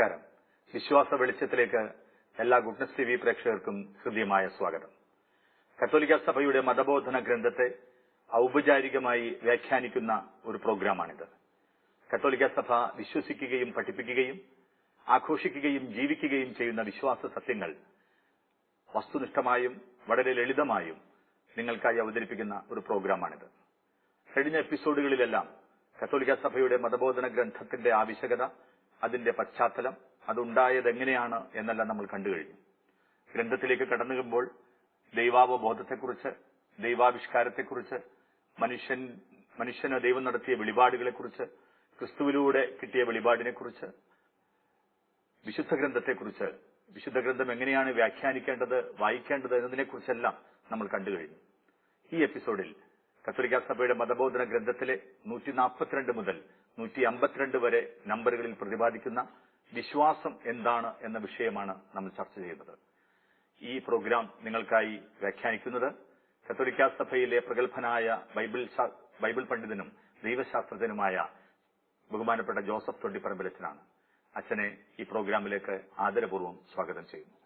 നമസ്കാരം. വിശ്വാസ വെളിച്ചത്തിലേക്ക് എല്ലാ ഗുഡ്നസ് ടി വി പ്രേക്ഷകർക്കും ഹൃദ്യമായ സ്വാഗതം. കത്തോലിക്ക സഭയുടെ മതബോധന ഗ്രന്ഥത്തെ ഔപചാരികമായി വ്യാഖ്യാനിക്കുന്ന ഒരു പ്രോഗ്രാമാണിത്. കത്തോലിക്ക സഭ വിശ്വസിക്കുകയും പഠിപ്പിക്കുകയും ആഘോഷിക്കുകയും ജീവിക്കുകയും ചെയ്യുന്ന വിശ്വാസ സത്യങ്ങൾ വസ്തുനിഷ്ഠമായും വളരെ ലളിതമായും നിങ്ങൾക്കായി അവതരിപ്പിക്കുന്ന ഒരു പ്രോഗ്രാമാണിത്. കഴിഞ്ഞ എപ്പിസോഡുകളിലെല്ലാം കത്തോലിക്ക സഭയുടെ മതബോധന ഗ്രന്ഥത്തിന്റെ ആവശ്യകത അതിന്റെ പശ്ചാത്തലം അതുണ്ടായത് എങ്ങനെയാണ് എന്നെല്ലാം നമ്മൾ കണ്ടുകഴിഞ്ഞു. ഗ്രന്ഥത്തിലേക്ക് കടന്നുകുമ്പോൾ ദൈവാവബോധത്തെക്കുറിച്ച് ദൈവാവിഷ്കാരത്തെക്കുറിച്ച് മനുഷ്യൻ മനുഷ്യന് ദൈവം നടത്തിയ വെളിപാടുകളെക്കുറിച്ച് ക്രിസ്തുവിലൂടെ കിട്ടിയ വെളിപാടിനെക്കുറിച്ച് വിശുദ്ധ ഗ്രന്ഥത്തെക്കുറിച്ച് വിശുദ്ധ ഗ്രന്ഥം എങ്ങനെയാണ് വ്യാഖ്യാനിക്കേണ്ടത് വായിക്കേണ്ടത് എന്നതിനെക്കുറിച്ചെല്ലാം നമ്മൾ കണ്ടു കഴിഞ്ഞു ഈ എപ്പിസോഡിൽ കത്തോലിക്കാ സഭയുടെ മതബോധന ഗ്രന്ഥത്തിലെ നൂറ്റി നാൽപ്പത്തിരണ്ട് മുതൽ നൂറ്റി അമ്പത്തിരണ്ട് വരെ നമ്പറുകളിൽ പ്രതിപാദിക്കുന്ന വിശ്വാസം എന്താണ് എന്ന വിഷയമാണ് നമ്മൾ ചർച്ച ചെയ്യുന്നത്. ഈ പ്രോഗ്രാം നിങ്ങൾക്കായി വ്യാഖ്യാനിക്കുന്നത് കത്തോലിക്ക സഭയിലെ പ്രഗത്ഭനായ ബൈബിൾ ബൈബിൾ പണ്ഡിതനും ദൈവശാസ്ത്രജ്ഞനുമായ ബഹുമാനപ്പെട്ട ജോസഫ് തൊണ്ടിപ്പറമ്പലച്ചനാണ് അച്ഛനെ ഈ പ്രോഗ്രാമിലേക്ക് ആദരപൂർവം സ്വാഗതം ചെയ്യുന്നു.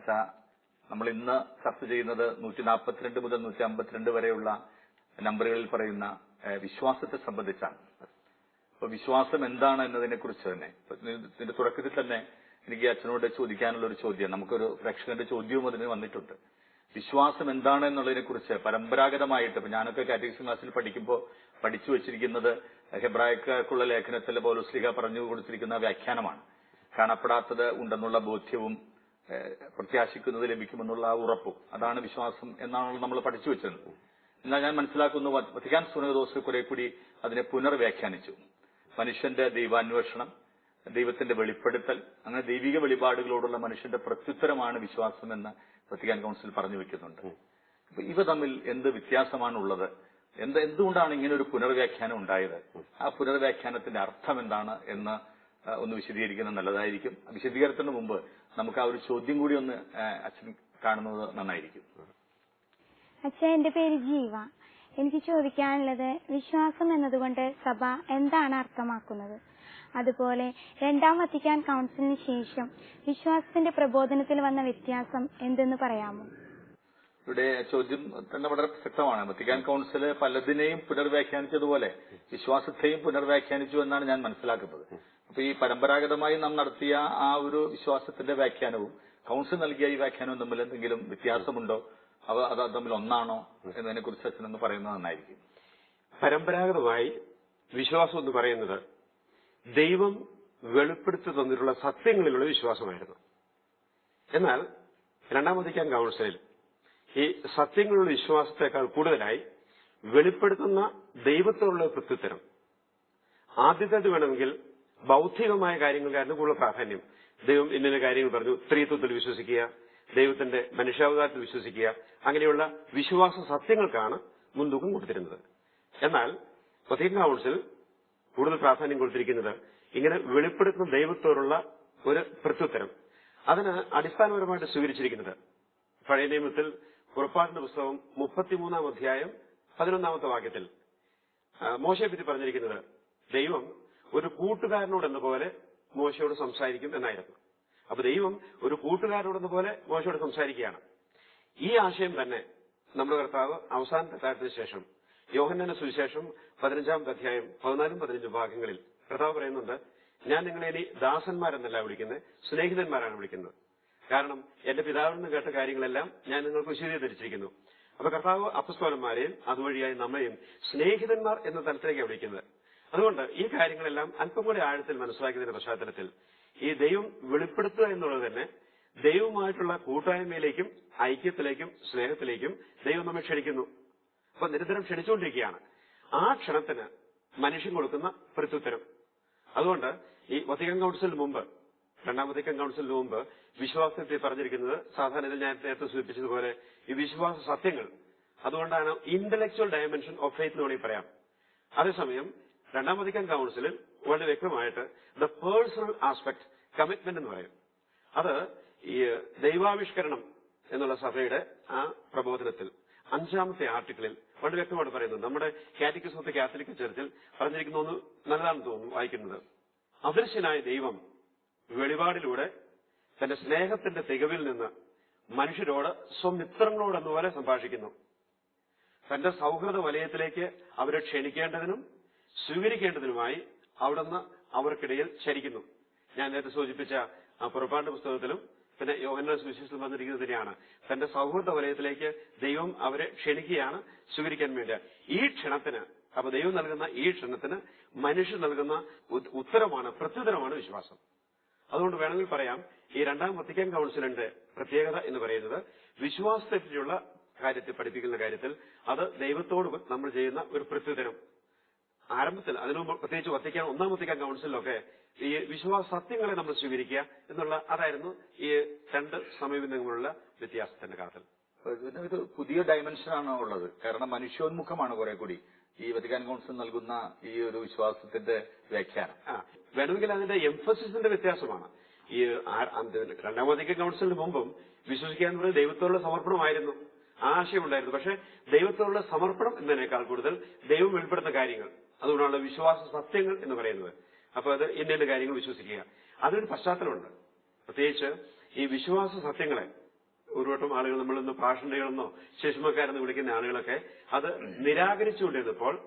അച്ഛാ നമ്മൾ ഇന്ന് ചർച്ച ചെയ്യുന്നത് നൂറ്റി നാൽപ്പത്തിരണ്ട് മുതൽ നൂറ്റി അമ്പത്തിരണ്ട് വരെയുള്ള നമ്പറുകളിൽ പറയുന്ന വിശ്വാസത്തെ സംബന്ധിച്ചാണ്. അപ്പൊ വിശ്വാസം എന്താണ് എന്നതിനെ കുറിച്ച് തന്നെ ഇതിന്റെ തുടക്കത്തിൽ തന്നെ എനിക്ക് അച്ഛനോട് ചോദിക്കാനുള്ള ഒരു ചോദ്യം നമുക്കൊരു പ്രേക്ഷകന്റെ ചോദ്യവും അതിന് വന്നിട്ടുണ്ട്. വിശ്വാസം എന്താണ് എന്നുള്ളതിനെ കുറിച്ച് പരമ്പരാഗതമായിട്ട് ഇപ്പൊ ഞാനൊക്കെ കാറ്റഗറി ക്ലാസ്സിൽ പഠിക്കുമ്പോൾ പഠിച്ചു വെച്ചിരിക്കുന്നത് ഹെബ്രായക്കാർക്കുള്ള ലേഖനത്തിൽ പൗലോസ്ലിഹ പറഞ്ഞു കൊടുത്തിരിക്കുന്ന വ്യാഖ്യാനമാണ്. കാണപ്പെടാത്തത് ഉണ്ടെന്നുള്ള ബോധ്യവും പ്രത്യാശിക്കുന്നത് ലഭിക്കുമെന്നുള്ള ആ ഉറപ്പും. അതാണ് വിശ്വാസം എന്നാണല്ലോ നമ്മൾ പഠിച്ചു വെച്ചത് എന്നാൽ ഞാൻ മനസ്സിലാക്കുന്നു വത്തിക്കാൻ സുനദോസ് കുറെ കൂടി അതിനെ പുനർവ്യാഖ്യാനിച്ചു. മനുഷ്യന്റെ ദൈവാന്വേഷണം ദൈവത്തിന്റെ വെളിപ്പെടുത്തൽ അങ്ങനെ ദൈവിക വെളിപാടുകളോടുള്ള മനുഷ്യന്റെ പ്രത്യുത്തരമാണ് വിശ്വാസം എന്ന് വത്തിക്കാൻ കൗൺസിൽ പറഞ്ഞു വെക്കുന്നുണ്ട്. അപ്പൊ ഇവ തമ്മിൽ എന്ത് വ്യത്യാസമാണുള്ളത്? എന്ത് എന്തുകൊണ്ടാണ് ഇങ്ങനെ ഒരു പുനർവ്യാഖ്യാനം ഉണ്ടായത്? ആ പുനർവ്യാഖ്യാനത്തിന്റെ അർത്ഥം എന്താണ് എന്ന് ഒന്ന് വിശദീകരിക്കുന്നത് നല്ലതായിരിക്കും. വിശദീകരണത്തിന് മുമ്പ് നമുക്ക് ആ ഒരു ചോദ്യം കൂടി ഒന്ന് അച്ഛൻ കാണുന്നത് നന്നായിരിക്കും. അച്ഛാ എന്റെ പേര് ജീവ. എനിക്ക് ചോദിക്കാനുള്ളത് വിശ്വാസം എന്നതുകൊണ്ട് സഭ എന്താണ് അർത്ഥമാക്കുന്നത്? അതുപോലെ രണ്ടാം വത്തിക്കാൻ കൗൺസിലിന് ശേഷം വിശ്വാസത്തിന്റെ പ്രബോധനത്തിൽ വന്ന വ്യത്യാസം എന്തെന്ന് പറയാമോ? ഇവിടെ ചോദ്യം തന്നെ വളരെ പ്രസക്തമാണ്. വത്തിക്കാൻ കൗൺസിൽ പലതിനെയും പുനർവ്യാഖ്യാനിച്ചതുപോലെ വിശ്വാസത്തെയും പുനർവ്യാഖ്യാനിച്ചു എന്നാണ് ഞാൻ മനസ്സിലാക്കുന്നത്. അപ്പൊ ഈ പരമ്പരാഗതമായി നാം നടത്തിയ ആ ഒരു വിശ്വാസത്തിന്റെ വ്യാഖ്യാനവും കൗൺസിൽ നൽകിയ ഈ വ്യാഖ്യാനവും തമ്മിൽ എന്തെങ്കിലും വ്യത്യാസമുണ്ടോ? അവ അത് തമ്മിൽ ഒന്നാണോ എന്നതിനെ കുറിച്ച് അച്ഛനൊന്ന് പറയുന്നത് നന്നായിരിക്കും. പരമ്പരാഗതമായി വിശ്വാസം എന്ന് പറയുന്നത് ദൈവം വെളിപ്പെടുത്തി തന്നിട്ടുള്ള സത്യങ്ങളിലുള്ള വിശ്വാസമായിരുന്നു. എന്നാൽ രണ്ടാം വത്തിക്കാൻ കൗൺസിലിൽ ഈ സത്യങ്ങളിലുള്ള വിശ്വാസത്തെക്കാൾ കൂടുതലായി വെളിപ്പെടുത്തുന്ന ദൈവത്തോടുള്ള പ്രത്യുത്തരം. ആദ്യത്തേത് വേണമെങ്കിൽ ബൗദ്ധികമായ കാര്യങ്ങൾക്കായിരുന്നു കൂടുതൽ പ്രാധാന്യം. ദൈവം ഇന്ന കാര്യങ്ങൾ പറഞ്ഞു സ്ത്രീത്വത്തിൽ വിശ്വസിക്കുക ദൈവത്തിന്റെ മനുഷ്യാവതാരത്തിൽ വിശ്വസിക്കുക അങ്ങനെയുള്ള വിശ്വാസ സത്യങ്ങൾക്കാണ് മുൻതൂക്കം കൊടുത്തിരുന്നത്. എന്നാൽ വത്തിക്കാൻ കൗൺസിൽ കൂടുതൽ പ്രാധാന്യം കൊടുത്തിരിക്കുന്നത് ഇങ്ങനെ വെളിപ്പെടുത്തുന്ന ദൈവത്തോടുള്ള ഒരു പ്രത്യുത്തരം. അതിന് അടിസ്ഥാനപരമായിട്ട് സ്വീകരിച്ചിരിക്കുന്നത് പഴയ നിയമത്തിൽ പുറപ്പാടിന്റെ പുസ്തകം മുപ്പത്തിമൂന്നാം അധ്യായം പതിനൊന്നാമത്തെ വാക്യത്തിൽ. മോശയെപ്പറ്റി മോശയെ പറ്റി പറഞ്ഞിരിക്കുന്നത് ദൈവം ഒരു കൂട്ടുകാരനോട് എന്ന പോലെ മോശയോട് സംസാരിക്കും എന്നായിരുന്നു. അപ്പൊ ദൈവം ഒരു കൂട്ടുകാരനോടെന്ന പോലെ മോശയോട് സംസാരിക്കുകയാണ്. ഈ ആശയം തന്നെ നമ്മുടെ കർത്താവ് അവസാനത്തെ കാലത്തിന് ശേഷം യോഹന്നാന സുവിശേഷം പതിനഞ്ചാമത്തെ അധ്യായം പതിനാലും പതിനഞ്ചും ഭാഗങ്ങളിൽ കർത്താവ് പറയുന്നുണ്ട് ഞാൻ നിങ്ങളെ ഇനി ദാസന്മാരെന്നല്ല വിളിക്കുന്നത് സ്നേഹിതന്മാരാണ് വിളിക്കുന്നത്. കാരണം എന്റെ പിതാവിൽ നിന്ന് കേട്ട കാര്യങ്ങളെല്ലാം ഞാൻ നിങ്ങൾക്ക് വിശദീകരിച്ചിരിക്കുന്നു. അപ്പൊ കർത്താവ് അപ്പസ്തോലന്മാരെയും അതുവഴിയായി നമ്മയും സ്നേഹിതന്മാർ എന്ന തലത്തിലേക്കാണ് വിളിക്കുന്നത്. അതുകൊണ്ട് ഈ കാര്യങ്ങളെല്ലാം അല്പം കൂടി ആഴത്തിൽ മനസ്സിലാക്കിയതിന്റെ പശ്ചാത്തലത്തിൽ ഈ ദൈവം വെളിപ്പെടുത്തുക എന്നുള്ളത് തന്നെ ദൈവവുമായിട്ടുള്ള കൂട്ടായ്മയിലേക്കും ഐക്യത്തിലേക്കും സ്നേഹത്തിലേക്കും ദൈവം നമ്മെ ക്ഷണിക്കുന്നു. അപ്പൊ നിരന്തരം ക്ഷണിച്ചുകൊണ്ടിരിക്കുകയാണ്. ആ ക്ഷണത്തിന് മനുഷ്യൻ കൊടുക്കുന്ന പ്രത്യുത്തരം. അതുകൊണ്ട് ഈ വത്തിക്കാൻ കൗൺസിലിന് മുമ്പ് രണ്ടാം വത്തിക്കാൻ കൗൺസിലിന് മുമ്പ് വിശ്വാസത്തെ പറഞ്ഞിരിക്കുന്നത് സാധാരണ ഞാൻ നേരത്തെ സൂചിപ്പിച്ചതുപോലെ ഈ വിശ്വാസ സത്യങ്ങൾ. അതുകൊണ്ടാണ് ഇന്റലക്ച്വൽ ഡയമെൻഷൻ ഓഫ് ഫെയ്ത്ത് എന്ന് വേണമെങ്കിൽ പറയാം. അതേസമയം രണ്ടാം കൗൺസിലിൽ വളരെ വ്യക്തമായിട്ട് ദ പേഴ്സണൽ ആസ്പെക്ട് കമ്മിറ്റ്മെന്റ് എന്ന് പറയും. അത് ഈ ദൈവാവിഷ്കരണം എന്നുള്ള സഭയുടെ ആ പ്രബോധനത്തിൽ അഞ്ചാമത്തെ ആർട്ടിക്കിളിൽ വളരെ വ്യക്തമായിട്ട് പറയുന്നത് നമ്മുടെ കാറ്റഗിസ് കാത്തലിക് ചർച്ചിൽ പറഞ്ഞിരിക്കുന്ന ഒന്ന് നല്ലതാണെന്ന് തോന്നുന്നു വായിക്കുന്നത്. അദൃശ്യനായ ദൈവം വെളിപാടിലൂടെ തന്റെ സ്നേഹത്തിന്റെ തികവിൽ നിന്ന് മനുഷ്യരോട് സ്വമിത്രങ്ങളോട് എന്നപോലെ സംഭാഷിക്കുന്നു. തന്റെ സൗഹൃദ വലയത്തിലേക്ക് അവരെ ക്ഷണിക്കേണ്ടതിനും സ്വീകരിക്കേണ്ടതിനുമായി അവിടുന്ന് അവർക്കിടയിൽ ചരിക്കുന്നു. ഞാൻ നേരത്തെ സൂചിപ്പിച്ച പുറപ്പാട് പുസ്തകത്തിലും പിന്നെ യോഹന സുവിശേഷത്തിൽ വന്നിരിക്കുന്നത് തന്നെയാണ്. തന്റെ സൗഹൃദ വലയത്തിലേക്ക് ദൈവം അവരെ ക്ഷണിക്കുകയാണ് സ്വീകരിക്കാൻ വേണ്ടി ഈ ക്ഷണത്തിന് അപ്പൊ ദൈവം നൽകുന്ന ഈ ക്ഷണത്തിന് മനുഷ്യൻ നൽകുന്ന ഉത്തരമാണ് പ്രത്യുത്തരമാണ് വിശ്വാസം. അതുകൊണ്ട് വേണമെങ്കിൽ പറയാം ഈ രണ്ടാം വത്തിക്കാൻ കൗൺസിലിന്റെ പ്രത്യേകത എന്ന് പറയുന്നത് വിശ്വാസത്തെപ്പറ്റിയുള്ള കാര്യത്തിൽ പഠിപ്പിക്കുന്ന കാര്യത്തിൽ അത് ദൈവത്തോട് നമ്മൾ ചെയ്യുന്ന ഒരു പ്രത്യുദിനം ആരംഭത്തിൽ അതിനു പ്രത്യേകിച്ച് വത്തിക്കാൻ ഒന്നാം വത്തിക്കാൻ കൗൺസിലൊക്കെ ഈ വിശ്വാസ സത്യങ്ങളെ നമ്മൾ സ്വീകരിക്കുക എന്നുള്ള അതായിരുന്നു ഈ രണ്ട് സമീപനങ്ങളുള്ള വ്യത്യാസത്തിന്റെ കാലത്തിൽ ഇത് പുതിയ ഡയമെൻഷനാണ് ഉള്ളത്. കാരണം മനുഷ്യോന്മുഖമാണ് കുറെ കൂടി ഈ വത്തിക്കാൻ കൗൺസിൽ നൽകുന്ന ഈ ഒരു വിശ്വാസത്തിന്റെ വ്യാഖ്യാനം. വേണമെങ്കിൽ അതിന്റെ എംഫസിസിന്റെ വ്യത്യാസമാണ്. ഈ രണ്ടാം കൗൺസിലിന് മുമ്പും വിശ്വസിക്കുക എന്ന് പറയുന്നത് ദൈവത്തോടുള്ള സമർപ്പണമായിരുന്നു. ആശയമുണ്ടായിരുന്നു പക്ഷെ ദൈവത്തോടുള്ള സമർപ്പണം എന്നതിനേക്കാൾ കൂടുതൽ ദൈവം വെളിപ്പെടുന്ന കാര്യങ്ങൾ. അതുകൊണ്ടാണ് വിശ്വാസ സത്യങ്ങൾ എന്ന് പറയുന്നത്. അപ്പൊ അത് ഇന്ന കാര്യങ്ങൾ വിശ്വസിക്കുക. അതിനൊരു പശ്ചാത്തലമുണ്ട്. പ്രത്യേകിച്ച് ഈ വിശ്വാസ സത്യങ്ങളെ ഒരു വട്ടം ആളുകൾ നമ്മളിന്ന് ഭാഷണികളെന്നോ ശിശുമക്കാരെന്ന് വിളിക്കുന്ന ആളുകളൊക്കെ അത് നിരാകരിച്ചുകൊണ്ടിരുന്നപ്പോൾ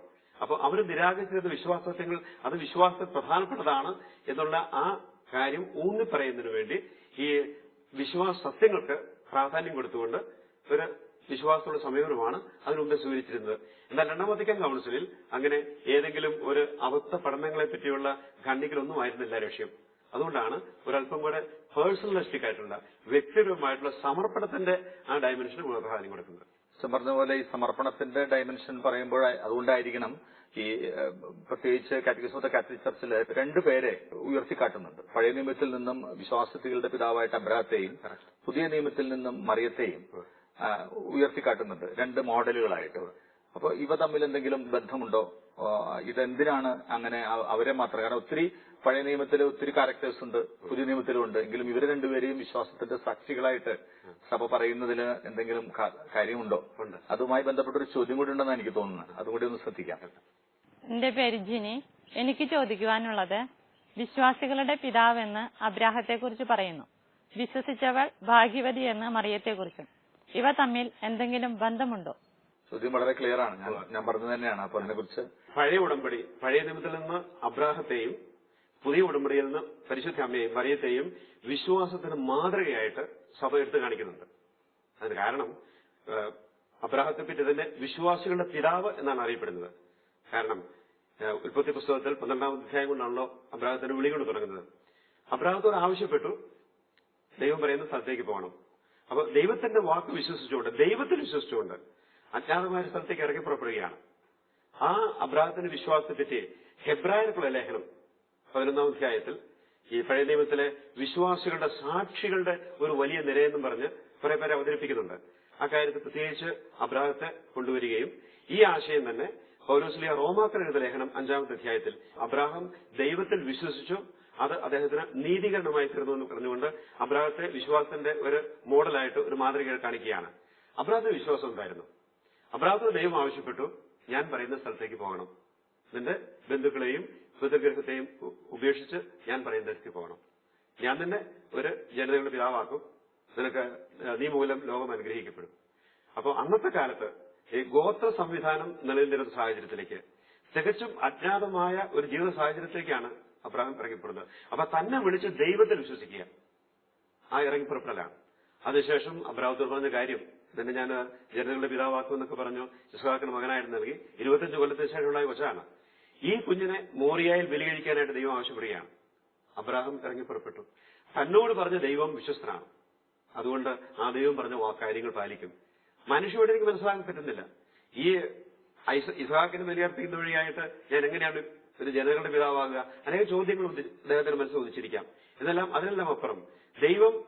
അപ്പോൾ അവർ നിരാകരിച്ചിരുന്ന വിശ്വാസത്യങ്ങൾ അത് വിശ്വാസത്തിൽ പ്രധാനപ്പെട്ടതാണ് എന്നുള്ള ആ കാര്യം ഊന്നി പറയുന്നതിന് വേണ്ടി ഈ വിശ്വാസ സത്യങ്ങൾക്ക് പ്രാധാന്യം കൊടുത്തുകൊണ്ട് ഒരു വിശ്വാസമുള്ള സമീപനമാണ് അതിനുമുമ്പ് സ്വീകരിച്ചിരുന്നത്. എന്നാൽ രണ്ടാം വത്തിക്കാൻ കൗൺസിലിൽ അങ്ങനെ ഏതെങ്കിലും ഒരു അവസ്ഥ പഠനങ്ങളെ പറ്റിയുള്ള ഖണ്ഡികളൊന്നും ആയിരുന്നില്ല ലക്ഷ്യം. അതുകൊണ്ടാണ് ഒരല്പം കൂടെ പേഴ്സണലിസ്റ്റിക് ആയിട്ടുള്ള വ്യക്തിപരമായിട്ടുള്ള സമർപ്പണത്തിന്റെ ആ ഡയമെൻഷന് പ്രാധാന്യം കൊടുക്കുന്നത്. പറഞ്ഞ പോലെ ഈ സമർപ്പണത്തിന്റെ ഡയമെൻഷൻ പറയുമ്പോൾ അതുകൊണ്ടായിരിക്കണം ഈ പ്രത്യേകിച്ച് കാറ്റഗിസം ഓഫ് ദ കാത്തലിക് ചർച്ചിൽ രണ്ടുപേരെ ഉയർത്തിക്കാട്ടുന്നുണ്ട്. പഴയ നിയമത്തിൽ നിന്നും വിശ്വാസത്തികളുടെ പിതാവായിട്ട് അബ്രാഹത്തെയും പുതിയ നിയമത്തിൽ നിന്നും മറിയത്തെയും ഉയർത്തിക്കാട്ടുന്നുണ്ട്. രണ്ട് മോഡലുകളായിട്ട്. അപ്പൊ ഇവ തമ്മിൽ എന്തെങ്കിലും ബന്ധമുണ്ടോ? ഇതെന്തിനാണ് അങ്ങനെ അവരെ മാത്രം? കാരണം ഒത്തിരി പഴയ നിയമത്തിൽ ഒത്തിരി ക്യാരക്ടേഴ്സ് ഉണ്ട് പുതിയ നിയമത്തിലും ഉണ്ട്. എങ്കിലും ഇവർ രണ്ടുപേരെയും വിശ്വാസത്തിന്റെ സാക്ഷികളായിട്ട് സഭ പറയുന്നതിൽ എന്തെങ്കിലും കാര്യമുണ്ടോ? അതുമായി ബന്ധപ്പെട്ട ഒരു ചോദ്യം കൂടി ഉണ്ടെന്ന് എനിക്ക് തോന്നുന്നത്. അതുകൂടി ഒന്ന് ശ്രദ്ധിക്കാം. എന്റെ പേര് ജിനി. എനിക്ക് ചോദിക്കുവാനുള്ളത് വിശ്വാസികളുടെ പിതാവെന്ന് അബ്രാഹത്തെക്കുറിച്ച് പറയുന്നു. വിശ്വസിച്ചവൾ ഭാഗ്യവതി എന്ന് മറിയത്തെക്കുറിച്ചും. ഇവ തമ്മിൽ എന്തെങ്കിലും ബന്ധമുണ്ടോ? ചോദ്യം വളരെ ക്ലിയർ ആണ്. ഞാൻ ഞാൻ പറഞ്ഞത് തന്നെയാണ്. അപ്പൊ അതിനെ കുറിച്ച് പഴയ ഉടമ്പടി പഴയ നിയമത്തിൽ നിന്ന് അബ്രാഹത്തെയും പുതിയ ഉടമ്പടിയിൽ നിന്ന് പരിശുദ്ധ അമ്മയെയും മറിയത്തെയും വിശ്വാസത്തിന് മാതൃകയായിട്ട് സഭ എടുത്തു കാണിക്കുന്നുണ്ട്. അതിന് കാരണം അബ്രാഹത്തെ പറ്റി തന്നെ വിശ്വാസികളുടെ പിതാവ് എന്നാണ് അറിയപ്പെടുന്നത്. കാരണം ഉൽപ്പത്തി പുസ്തകത്തിൽ പന്ത്രണ്ടാം അധ്യായം കൊണ്ടാണല്ലോ അബ്രാഹത്തിന്റെ വിളി കൊണ്ട് തുടങ്ങുന്നത്. അബ്രാഹത്തോട് ആവശ്യപ്പെട്ടു ദൈവം പറയുന്ന സ്ഥലത്തേക്ക് പോകണം. അപ്പൊ ദൈവത്തിന്റെ വാക്ക് വിശ്വസിച്ചുകൊണ്ട് ദൈവത്തിൽ വിശ്വസിച്ചുകൊണ്ട് അജ്ഞാതമായ സ്ഥലത്തേക്ക് ഇറങ്ങി പുറപ്പെടുകയാണ്. ആ അബ്രാഹത്തിന്റെ വിശ്വാസത്തെ പറ്റി ഹെബ്രായർക്കുള്ള ലേഖനം പതിനൊന്നാം അധ്യായത്തിൽ ഈ പഴയ നിയമത്തിലെ വിശ്വാസികളുടെ സാക്ഷികളുടെ ഒരു വലിയ നിരയെന്നും പറഞ്ഞ് കുറെ പേരെ അവതരിപ്പിക്കുന്നുണ്ട്. അക്കാര്യത്തിൽ കാര്യത്തിൽ പ്രത്യേകിച്ച് അബ്രാഹത്തെ കൊണ്ടുവരികയും ഈ ആശയം തന്നെ പൗലോസ്ലിയ റോമാക്കൻ എഴുത ലേഖനം അഞ്ചാമത്തെ അധ്യായത്തിൽ അബ്രാഹം ദൈവത്തിൽ വിശ്വസിച്ചു അത് അദ്ദേഹത്തിന് നീതീകരണമായി തീർന്നു എന്ന് പറഞ്ഞുകൊണ്ട് അബ്രാഹത്തെ വിശ്വാസത്തിന്റെ ഒരു മോഡലായിട്ട് ഒരു മാതൃകയിൽ കാണിക്കുകയാണ്. അബ്രാഹത്തിന് വിശ്വാസം ഉണ്ടായിരുന്നു. അബ്രാഹത്തിന് ദൈവം ആവശ്യപ്പെട്ടു ഞാൻ പറയുന്ന സ്ഥലത്തേക്ക് പോകണം. നിന്റെ ബന്ധുക്കളെയും ഹൃദയഗ്രഹത്തെയും ഉപേക്ഷിച്ച് ഞാൻ പറയുന്ന തരത്തിൽ പോകണം. ഞാൻ തന്നെ ഒരു ജനതയുടെ പിതാവാക്കും. നിനക്ക് നീ മൂലം ലോകം അനുഗ്രഹിക്കപ്പെടും. അപ്പോൾ അന്നത്തെ കാലത്ത് ഈ ഗോത്ര സംവിധാനം നിലനിന്നിരുന്ന സാഹചര്യത്തിലേക്ക് തികച്ചും അജ്ഞാതമായ ഒരു ജീവിത സാഹചര്യത്തിലേക്കാണ് അബ്രാഹിം ഇറങ്ങിപ്പെടുന്നത് അപ്പൊ തന്നെ വിളിച്ച് ദൈവത്തിൽ വിശ്വസിക്കുക. ആ ഇറങ്ങിപ്പുറപ്പെടലാണ്. അതിനുശേഷം അബ്രാഹത്തോട് പറഞ്ഞ കാര്യം നിന്നെ ഞാൻ ജനതകളുടെ പിതാവാക്കും എന്നൊക്കെ പറഞ്ഞു ഇസ്ഹാക്കിന് മകനായിട്ട് നൽകി ഇരുപത്തഞ്ച് കൊല്ലത്തിന് ശേഷമുള്ള കൊച്ചാണ് ഈ കുഞ്ഞിനെ മോറിയായിൽ ബലി കഴിക്കാനായിട്ട് ദൈവം ആവശ്യപ്പെടുകയാണ്. അബ്രാഹം ഇറങ്ങി പുറപ്പെട്ടു. തന്നോട് പറഞ്ഞ ദൈവം വിശ്വസ്തനാണ്. അതുകൊണ്ട് ആ ദൈവം പറഞ്ഞ കാര്യങ്ങൾ പാലിക്കും. മനുഷ്യയോട് എനിക്ക് മനസ്സിലാക്കാൻ പറ്റുന്നില്ല. ഈ ഇസ്ഹാക്കിന് ബലിയർപ്പിക്കുന്ന വഴിയായിട്ട് ഞാൻ എങ്ങനെയാണ് ഒരു ജനങ്ങളുടെ പിതാവാകുക? അനേക ചോദ്യങ്ങൾ അദ്ദേഹത്തിന്റെ മനസ്സിൽ ഉദിച്ചിരിക്കാം. എന്നെല്ലാം അതിനെല്ലാം അപ്പുറം. ദൈവം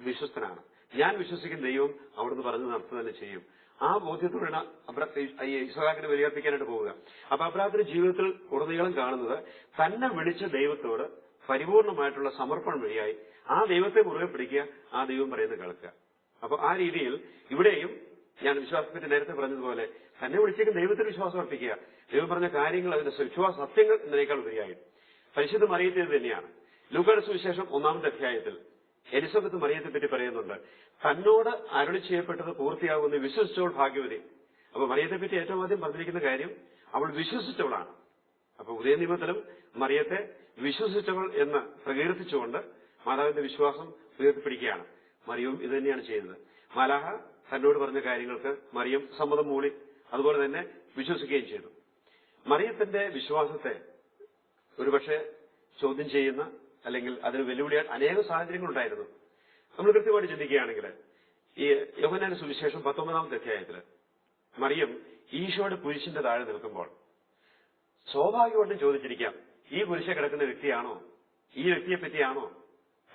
വിശ്വസ്തനാണ്. ഞാൻ വിശ്വസിക്കുന്ന ദൈവം അവിടുന്ന് പറഞ്ഞു നടത്തു തന്നെ ചെയ്യും. ആ ബോധ്യത്തോടെയാണ് ഇസ്ഹാക്കിനെ ബലിയർപ്പിക്കാനായിട്ട് പോവുക. അപ്പൊ അബ്രാഹത്തിന്റെ ജീവിതത്തിൽ ഉടനീളം കാണുന്നത് തന്നെ വിളിച്ച ദൈവത്തോട് പരിപൂർണമായിട്ടുള്ള സമർപ്പണം വഴിയായി ആ ദൈവത്തെ മുറുകെ പിടിക്കുക ആ ദൈവം പറയുന്നത് കേൾക്കുക. അപ്പൊ ആ രീതിയിൽ ഇവിടെയും ഞാൻ വിശ്വാസത്തിന്റെ നേരത്തെ പറഞ്ഞതുപോലെ തന്നെ വിളിച്ചേക്കും ദൈവത്തിൽ വിശ്വാസം അർപ്പിക്കുക. ദൈവം പറഞ്ഞ കാര്യങ്ങൾ അതിന്റെ വിശ്വാസ സത്യങ്ങൾ എന്നതിനേക്കാൾ ഉപരിയായി. പരിശുദ്ധം മറിയത്തിൽ തന്നെയാണ്. ലൂക്കാട് സുവിശേഷം ഒന്നാമത്തെ അധ്യായത്തിൽ എലിസബത്ത് മറിയത്തെ പറ്റി പറയുന്നുണ്ട് തന്നോട് അരുളി ചെയ്യപ്പെട്ടത് പൂർത്തിയാകുമെന്ന് വിശ്വസിച്ചവൾ ഭാഗ്യവതി. അപ്പൊ മറിയത്തെ പറ്റി ഏറ്റവും ആദ്യം പറഞ്ഞിരിക്കുന്ന കാര്യം അവൾ വിശ്വസിച്ചവളാണ്. അപ്പൊ ഉദയ നിയമത്തിലും മറിയത്തെ വിശ്വസിച്ചവൾ എന്ന് പ്രകീർത്തിച്ചുകൊണ്ട് മാതാവിന്റെ വിശ്വാസം ഉയർത്തിപ്പിടിക്കുകയാണ്. മറിയവും ഇത് തന്നെയാണ് ചെയ്യുന്നത്. മാലാഹ തന്നോട് പറഞ്ഞ കാര്യങ്ങൾക്ക് മറിയം സമ്മതം മൂളി അതുപോലെ തന്നെ വിശ്വസിക്കുകയും ചെയ്തു. മറിയത്തിന്റെ വിശ്വാസത്തെ ഒരുപക്ഷെ ചോദ്യം ചെയ്യുന്ന അല്ലെങ്കിൽ അതിന് വെല്ലുവിളിയാൻ അനേക സാഹചര്യങ്ങളുണ്ടായിരുന്നു. നമ്മൾ കൃത്യമായിട്ട് ചിന്തിക്കുകയാണെങ്കിൽ ഈ യോഹനാന്റെ സുവിശേഷം പത്തൊമ്പതാമത്തെ അധ്യായത്തിൽ മറിയം ഈശോയുടെ കുരിശിന്റെ താഴെ നിൽക്കുമ്പോൾ സ്വാഭാവികമായിട്ടും ചോദിച്ചിരിക്കാം ഈ കുരിശ കിടക്കുന്ന വ്യക്തിയാണോ? ഈ വ്യക്തിയെ പറ്റിയാണോ?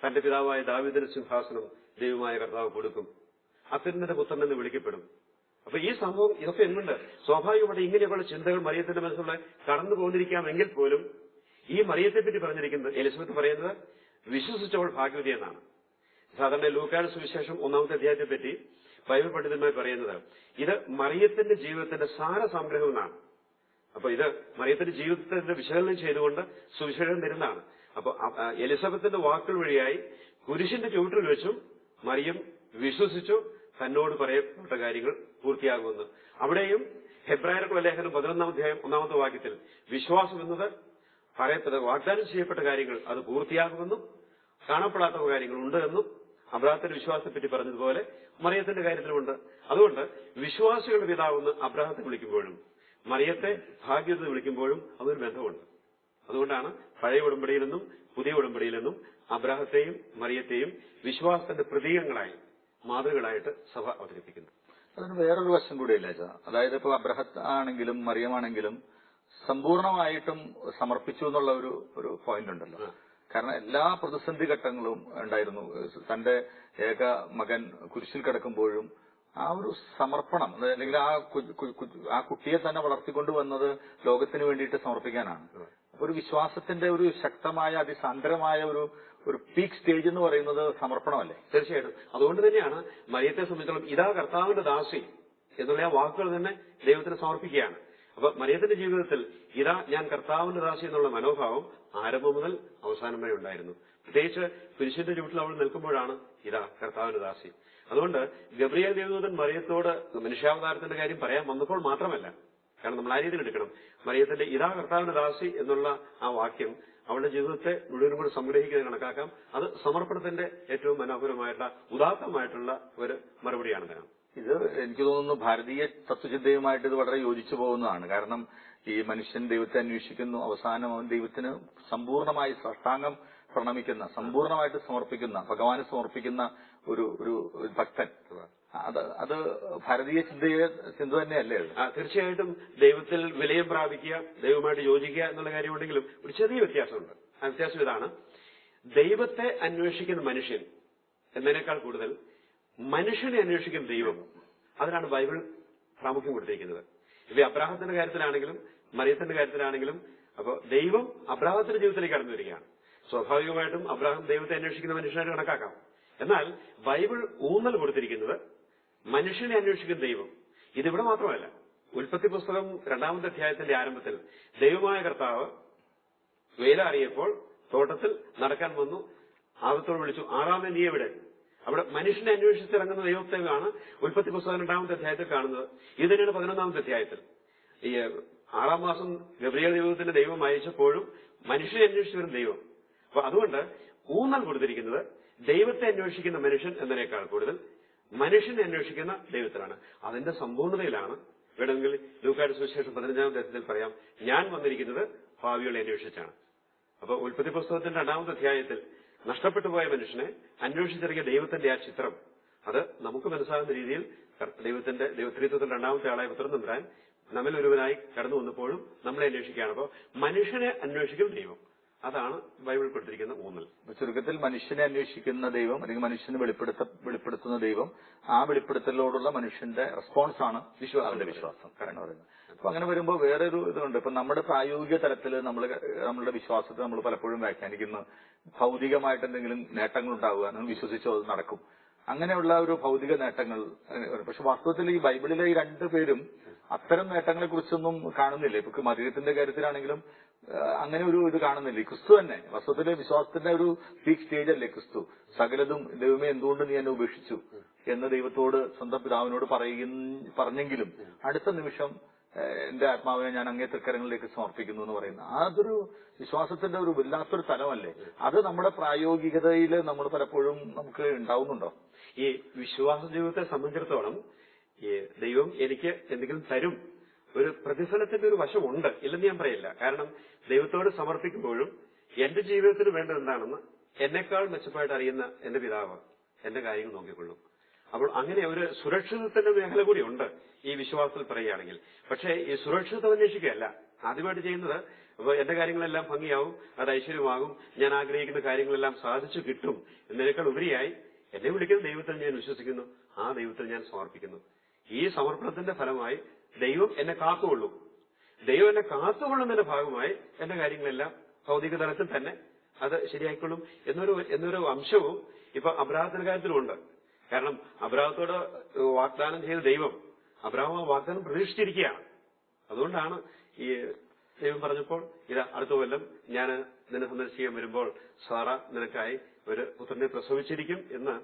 തന്റെ പിതാവായ ദാവിദിന് സിംഹാസനം ദൈവമായ കർത്താവ് കൊടുക്കും. അത്യുന്നത പുത്രൻ എന്ന് വിളിക്കപ്പെടും. അപ്പൊ ഈ സംഭവം ഇതൊക്കെ എന്തുണ്ട്? സ്വാഭാവികമായിട്ട് ഇങ്ങനെയൊക്കെയുള്ള ചിന്തകൾ മറിയത്തിന്റെ മനസ്സിലൂടെ കടന്നു പോന്നിരിക്കാമെങ്കിൽ പോലും ഈ മറിയത്തെ പറ്റി പറഞ്ഞിരിക്കുന്നത് എലിസബത്ത് പറയുന്നത് വിശ്വസിച്ചവൾ ഭാഗ്യവതി എന്നാണ്. സാധാരണ ലൂക്കാട് സുവിശേഷം ഒന്നാമത്തെ അധ്യായത്തെ പറ്റി ബൈബിൾ പണ്ഡിതന്മാർ പറയുന്നത് ഇത് മറിയത്തിന്റെ ജീവിതത്തിന്റെ സാര സംഗ്രഹം എന്നാണ്. അപ്പൊ ഇത് മറിയത്തിന്റെ ജീവിതത്തിന്റെ വിശകലനം ചെയ്തുകൊണ്ട് സുവിശേഷം തരുന്നതാണ്. അപ്പൊ എലിസബത്തിന്റെ വാക്കുകൾ വഴിയായി കുരിശിന്റെ ചുവട്ടിൽ വെച്ചും മറിയം വിശ്വസിച്ചു തന്നോട് പറയപ്പെട്ട കാര്യങ്ങൾ പൂർത്തിയാകുമെന്ന് അവിടെയും ഹെബ്രായർക്കുള്ള ലേഖനം പതിനൊന്നാം അധ്യായം ഒന്നാമത്തെ വാക്യത്തിൽ വിശ്വാസം എന്നത് പറയപ്പെട്ട വാഗ്ദാനം ചെയ്യപ്പെട്ട കാര്യങ്ങൾ അത് പൂർത്തിയാകുമെന്നും കാണപ്പെടാത്ത കാര്യങ്ങൾ ഉണ്ട് എന്നും അബ്രാഹത്തിന്റെ വിശ്വാസത്തെപ്പറ്റി പറഞ്ഞതുപോലെ മറിയത്തിന്റെ കാര്യത്തിലുമുണ്ട്. അതുകൊണ്ട് വിശ്വാസികളുടെ പിതാവെന്ന് അബ്രാഹത്തെ വിളിക്കുമ്പോഴും മറിയത്തെ ഭാഗ്യത വിളിക്കുമ്പോഴും അതൊരു ബന്ധമുണ്ട്. അതുകൊണ്ടാണ് പഴയ ഉടമ്പടിയിൽ നിന്നും പുതിയ ഉടമ്പടിയിൽ നിന്നും അബ്രാഹത്തെയും മറിയത്തെയും വിശ്വാസത്തിന്റെ പ്രതീകങ്ങളായി മാതൃകളായിട്ട് സഭ അവതരിപ്പിക്കുന്നു അതിന് വേറൊരു വശം കൂടിയില്ല അതായത് ഇപ്പൊ അബ്രഹത്ത് ആണെങ്കിലും മറിയമാണെങ്കിലും സമ്പൂർണമായിട്ടും സമർപ്പിച്ചു എന്നുള്ള ഒരു ഒരു പോയിന്റ് ഉണ്ടല്ലോ. കാരണം എല്ലാ പ്രതിസന്ധി ഘട്ടങ്ങളും ഉണ്ടായിരുന്നു. തന്റെ ഏക മകൻ കുരിശിൽ കിടക്കുമ്പോഴും ആ ഒരു സമർപ്പണം അല്ലെങ്കിൽ ആ ആ കുട്ടിയെ തന്നെ വളർത്തിക്കൊണ്ടു വന്നത് ലോകത്തിന് വേണ്ടിയിട്ട് സമർപ്പിക്കാനാണ്. ഒരു വിശ്വാസത്തിന്റെ ഒരു ശക്തമായ അതിസാന്ദ്രമായ ഒരു ഒരു പീക്ക് സ്റ്റേജ് എന്ന് പറയുന്നത് സമർപ്പണമല്ലേ? തീർച്ചയായിട്ടും. അതുകൊണ്ട് തന്നെയാണ് മറിയത്തെ സംബന്ധിച്ചിടത്തോളം ഇതാ കർത്താവിന്റെ ദാസി എന്നുള്ള ആ വാക്കുകൾ തന്നെ ദൈവത്തിന് സമർപ്പിക്കുകയാണ്. അപ്പൊ മറിയത്തിന്റെ ജീവിതത്തിൽ ഇതാ ഞാൻ കർത്താവിന്റെ ദാസി എന്നുള്ള മനോഭാവം ആരംഭം മുതൽ അവസാനം വരെ ഉണ്ടായിരുന്നു. പ്രത്യേകിച്ച് പുരുഷന്റെ ചുവട്ടിൽ അവൾ നിൽക്കുമ്പോഴാണ് ഇതാ കർത്താവിന്റെ ദാസി. അതുകൊണ്ട് ഗബ്രിയേൽ ദേവദൂതൻ മറിയത്തോട് മനുഷ്യാവതാരത്തിന്റെ കാര്യം പറയാൻ വന്നപ്പോൾ മാത്രമല്ല കാരണം നമ്മൾ ആ രീതിയിൽ എടുക്കണം. മറിയത്തിന്റെ ഇതാ കർത്താവിന്റെ ദാസി എന്നുള്ള ആ വാക്യം അവളുടെ ജീവിതത്തെ മുഴുവനും കൂടി സംഗ്രഹിക്കുന്നത് കണക്കാക്കാം. അത് സമർപ്പണത്തിന്റെ ഏറ്റവും മനോഹരമായിട്ടുള്ള ഉദാത്തമായിട്ടുള്ള ഒരു മറുപടിയാണ് ഇതിന് ഇത് എനിക്ക് തോന്നുന്നു ഭാരതീയ തത്വചിന്തയുമായിട്ട് ഇത് വളരെ യോജിച്ചു പോകുന്നതാണ്. കാരണം ഈ മനുഷ്യൻ ദൈവത്തെ അന്വേഷിക്കുന്നു അവസാനം അവൻ ദൈവത്തിന് സമ്പൂർണമായി സാഷ്ടാംഗം പ്രണമിക്കുന്ന സമ്പൂർണമായിട്ട് സമർപ്പിക്കുന്ന ഭഗവാന് സമർപ്പിക്കുന്ന ഒരു ഒരു ഒരു ഭക്തൻ. അത് അത് ഭാരതീയ ചിന്തയെ ചിന്ത തന്നെയല്ലേ തീർച്ചയായിട്ടും ദൈവത്തിൽ വിലയം പ്രാപിക്കുക ദൈവമായിട്ട് യോജിക്കുക എന്നുള്ള കാര്യമുണ്ടെങ്കിലും ഒരു ചെറിയ വ്യത്യാസമുണ്ട്. ആ വ്യത്യാസം ഇതാണ്. ദൈവത്തെ അന്വേഷിക്കുന്ന മനുഷ്യൻ എന്നതിനേക്കാൾ കൂടുതൽ മനുഷ്യനെ അന്വേഷിക്കുന്ന ദൈവം അതിനാണ് ബൈബിൾ പ്രാമുഖ്യം കൊടുത്തിരിക്കുന്നത്. ഇപ്പൊ അബ്രാഹത്തിന്റെ കാര്യത്തിലാണെങ്കിലും മറിയത്തിന്റെ കാര്യത്തിലാണെങ്കിലും അപ്പൊ ദൈവം അബ്രാഹത്തിന്റെ ജീവിതത്തിലേക്ക് കടന്നു വരികയാണ്. സ്വാഭാവികമായിട്ടും അബ്രാഹം ദൈവത്തെ അന്വേഷിക്കുന്ന മനുഷ്യനായിട്ട് കണക്കാക്കാം. എന്നാൽ ബൈബിൾ ഊന്നൽ കൊടുത്തിരിക്കുന്നത് മനുഷ്യനെ അന്വേഷിക്കുന്ന ദൈവം. ഇതിവിടെ മാത്രമല്ല ഉൽപ്പത്തി പുസ്തകം രണ്ടാമത്തെ അധ്യായത്തിന്റെ ആരംഭത്തിൽ ദൈവമായ കർത്താവ് വേല അറിയപ്പോൾ തോട്ടത്തിൽ നടക്കാൻ വന്നു. ആദത്തോട് വിളിച്ചു ആറാമേ നീ എവിടെ? അവിടെ മനുഷ്യനെ അന്വേഷിച്ചിറങ്ങുന്ന ദൈവത്തെയാണ് ഉൽപ്പത്തി പുസ്തകം രണ്ടാമത്തെ അധ്യായത്തിൽ കാണുന്നത്. ഇത് തന്നെയാണ് പതിനൊന്നാമത്തെ അധ്യായത്തിൽ. ഈ ആറാം മാസം ഗബ്രിയ ദൈവത്തിന്റെ ദൈവം അയച്ചപ്പോഴും മനുഷ്യനെ അന്വേഷിച്ചു വരുന്ന ദൈവം. അപ്പൊ അതുകൊണ്ട് ഊന്നൽ കൊടുത്തിരിക്കുന്നത് ദൈവത്തെ അന്വേഷിക്കുന്ന മനുഷ്യൻ എന്നതിനേക്കാൾ കൂടുതൽ മനുഷ്യനെ അന്വേഷിക്കുന്ന ദൈവത്തിലാണ്. അതിന്റെ സമ്പൂർണതയിലാണ് വേണമെങ്കിൽ ലൂക്കാട് സുവിശേഷം പതിനഞ്ചാം ദിവസത്തിൽ പറയാം. ഞാൻ വന്നിരിക്കുന്നത് ഭാവികളെ അന്വേഷിച്ചാണ്. അപ്പൊ ഉൽപ്പത്തി പുസ്തകത്തിന്റെ രണ്ടാമത്തെ അധ്യായത്തിൽ നഷ്ടപ്പെട്ടു പോയ മനുഷ്യനെ അന്വേഷിച്ചിറങ്ങിയ ദൈവത്തിന്റെ ആ ചിത്രം അത് നമുക്ക് മനസ്സിലാകുന്ന രീതിയിൽ ദൈവത്തിന്റെ ദൈവത്രിത്വത്തിൽ രണ്ടാമത്തെ ആളായ പുത്രൻ നമ്പുരാൻ നമ്മിൽ ഒരുവനായി കടന്നു വന്നപ്പോഴും നമ്മളെ അന്വേഷിക്കുകയാണ്. അപ്പോൾ മനുഷ്യനെ അന്വേഷിക്കും ദൈവം. അതാണ് ബൈബിൾ കൊടുത്തിരിക്കുന്ന ഊന്നൽ. ചുരുക്കത്തിൽ മനുഷ്യനെ അന്വേഷിക്കുന്ന ദൈവം അല്ലെങ്കിൽ മനുഷ്യന് വെളിപ്പെടുത്ത വെളിപ്പെടുത്തുന്ന ദൈവം ആ വെളിപ്പെടുത്തലോടുള്ള മനുഷ്യന്റെ റെസ്പോൺസ് ആണ് വിശ്വാസം. എന്ന് പറയുന്നത്. അപ്പൊ അങ്ങനെ വരുമ്പോൾ വേറൊരു ഇതുണ്ട്. ഇപ്പൊ നമ്മുടെ പ്രായോഗിക തലത്തിൽ നമ്മൾ നമ്മളുടെ വിശ്വാസത്തെ നമ്മൾ പലപ്പോഴും വ്യാഖ്യാനിക്കുന്ന. ഭൗതികമായിട്ട് എന്തെങ്കിലും നേട്ടങ്ങൾ ഉണ്ടാവുക നമ്മൾ വിശ്വസിച്ചോ അത് നടക്കും. അങ്ങനെയുള്ള ഒരു ഭൗതിക നേട്ടങ്ങൾ പക്ഷെ വാസ്തവത്തിൽ ഈ ബൈബിളിലെ ഈ രണ്ടു പേരും അത്തരം നേട്ടങ്ങളെ കുറിച്ചൊന്നും കാണുന്നില്ല. ഇപ്പൊ മറിയത്തിന്റെ കാര്യത്തിലാണെങ്കിലും അങ്ങനെ ഒരു ഇത് കാണുന്നില്ല? ക്രിസ്തു തന്നെ. വസ്തുവിലെ വിശ്വാസത്തിന്റെ ഒരു പീക്ക് സ്റ്റേജ് അല്ലേ ക്രിസ്തു? സകലതും ദൈവമേ എന്തുകൊണ്ട് നീ എന്നെ ഉപേക്ഷിച്ചു? എന്ന് ദൈവത്തോട് സ്വന്തം പിതാവിനോട് പറഞ്ഞെങ്കിലും അടുത്ത നിമിഷം എന്റെ ആത്മാവിനെ ഞാൻ അങ്ങേ തൃക്കരങ്ങളിലേക്ക് സമർപ്പിക്കുന്നു എന്ന് പറയുന്നത് അതൊരു വിശ്വാസത്തിന്റെ ഒരു വല്ലാത്തൊരു തലമല്ലേ അത് നമ്മുടെ പ്രായോഗികതയിൽ നമ്മൾ പലപ്പോഴും നമുക്ക് ഉണ്ടാവുന്നുണ്ടോ? ഈ വിശ്വാസ ജീവിതത്തെ സംബന്ധിച്ചിടത്തോളം ദൈവം എനിക്ക് എന്തെങ്കിലും തരും ഒരു പ്രതിഫലത്തിന്റെ ഒരു വശമുണ്ട് ഇല്ലെന്ന് ഞാൻ പറയില്ല. കാരണം ദൈവത്തോട് സമർപ്പിക്കുമ്പോഴും എന്റെ ജീവിതത്തിന് വേണ്ടത് എന്താണെന്ന് എന്നെക്കാൾ മെച്ചമായിട്ട് അറിയുന്ന എന്റെ പിതാവ് എന്റെ കാര്യങ്ങൾ നോക്കിക്കൊള്ളും. അപ്പോൾ അങ്ങനെ ഒരു സുരക്ഷിതത്വത്തിന്റെ മേഖല കൂടി ഉണ്ട് ഈ വിശ്വാസത്തിൽ പറയുകയാണെങ്കിൽ. പക്ഷേ ഈ സുരക്ഷിതത്വം അന്വേഷിക്കുകയല്ല. ആദ്യമായിട്ട് ചെയ്യുന്നത് എന്റെ കാര്യങ്ങളെല്ലാം ഭംഗിയാവും അത് ഐശ്വര്യമാകും ഞാൻ ആഗ്രഹിക്കുന്ന കാര്യങ്ങളെല്ലാം സാധിച്ചു കിട്ടും എന്നതിനേക്കാൾ ഉപരിയായി എന്നെ വിളിക്കുന്ന ദൈവത്തിൽ ഞാൻ വിശ്വസിക്കുന്നു ആ ദൈവത്തിൽ ഞാൻ സമർപ്പിക്കുന്നു. ഈ സമർപ്പണത്തിന്റെ ഫലമായി ദൈവം എന്നെ കാത്തുകൊള്ളും. ദൈവം എന്നെ കാത്തുകൊള്ളുന്നതിന്റെ ഭാഗമായി എന്റെ കാര്യങ്ങളെല്ലാം ഭൗതിക തലത്തിൽ തന്നെ അത് ശരിയായിക്കൊള്ളും എന്നൊരു എന്നൊരു അംശവും ഇപ്പൊ അബ്രാഹത്തിന്റെ കാര്യത്തിലുണ്ട്. കാരണം അബ്രാഹത്തോട് വാഗ്ദാനം ചെയ്ത ദൈവം അബ്രാഹം വാഗ്ദാനം പ്രതീക്ഷിച്ചിരിക്കുകയാണ്. അതുകൊണ്ടാണ് ഈ ദൈവം പറഞ്ഞപ്പോൾ ഇത് അടുത്ത കൊല്ലം ഞാൻ നിന്നെ സന്ദർശിക്കാൻ വരുമ്പോൾ സാറ നിനക്കായി ഒരു പുത്രനെ പ്രസവിച്ചിരിക്കും എന്ന്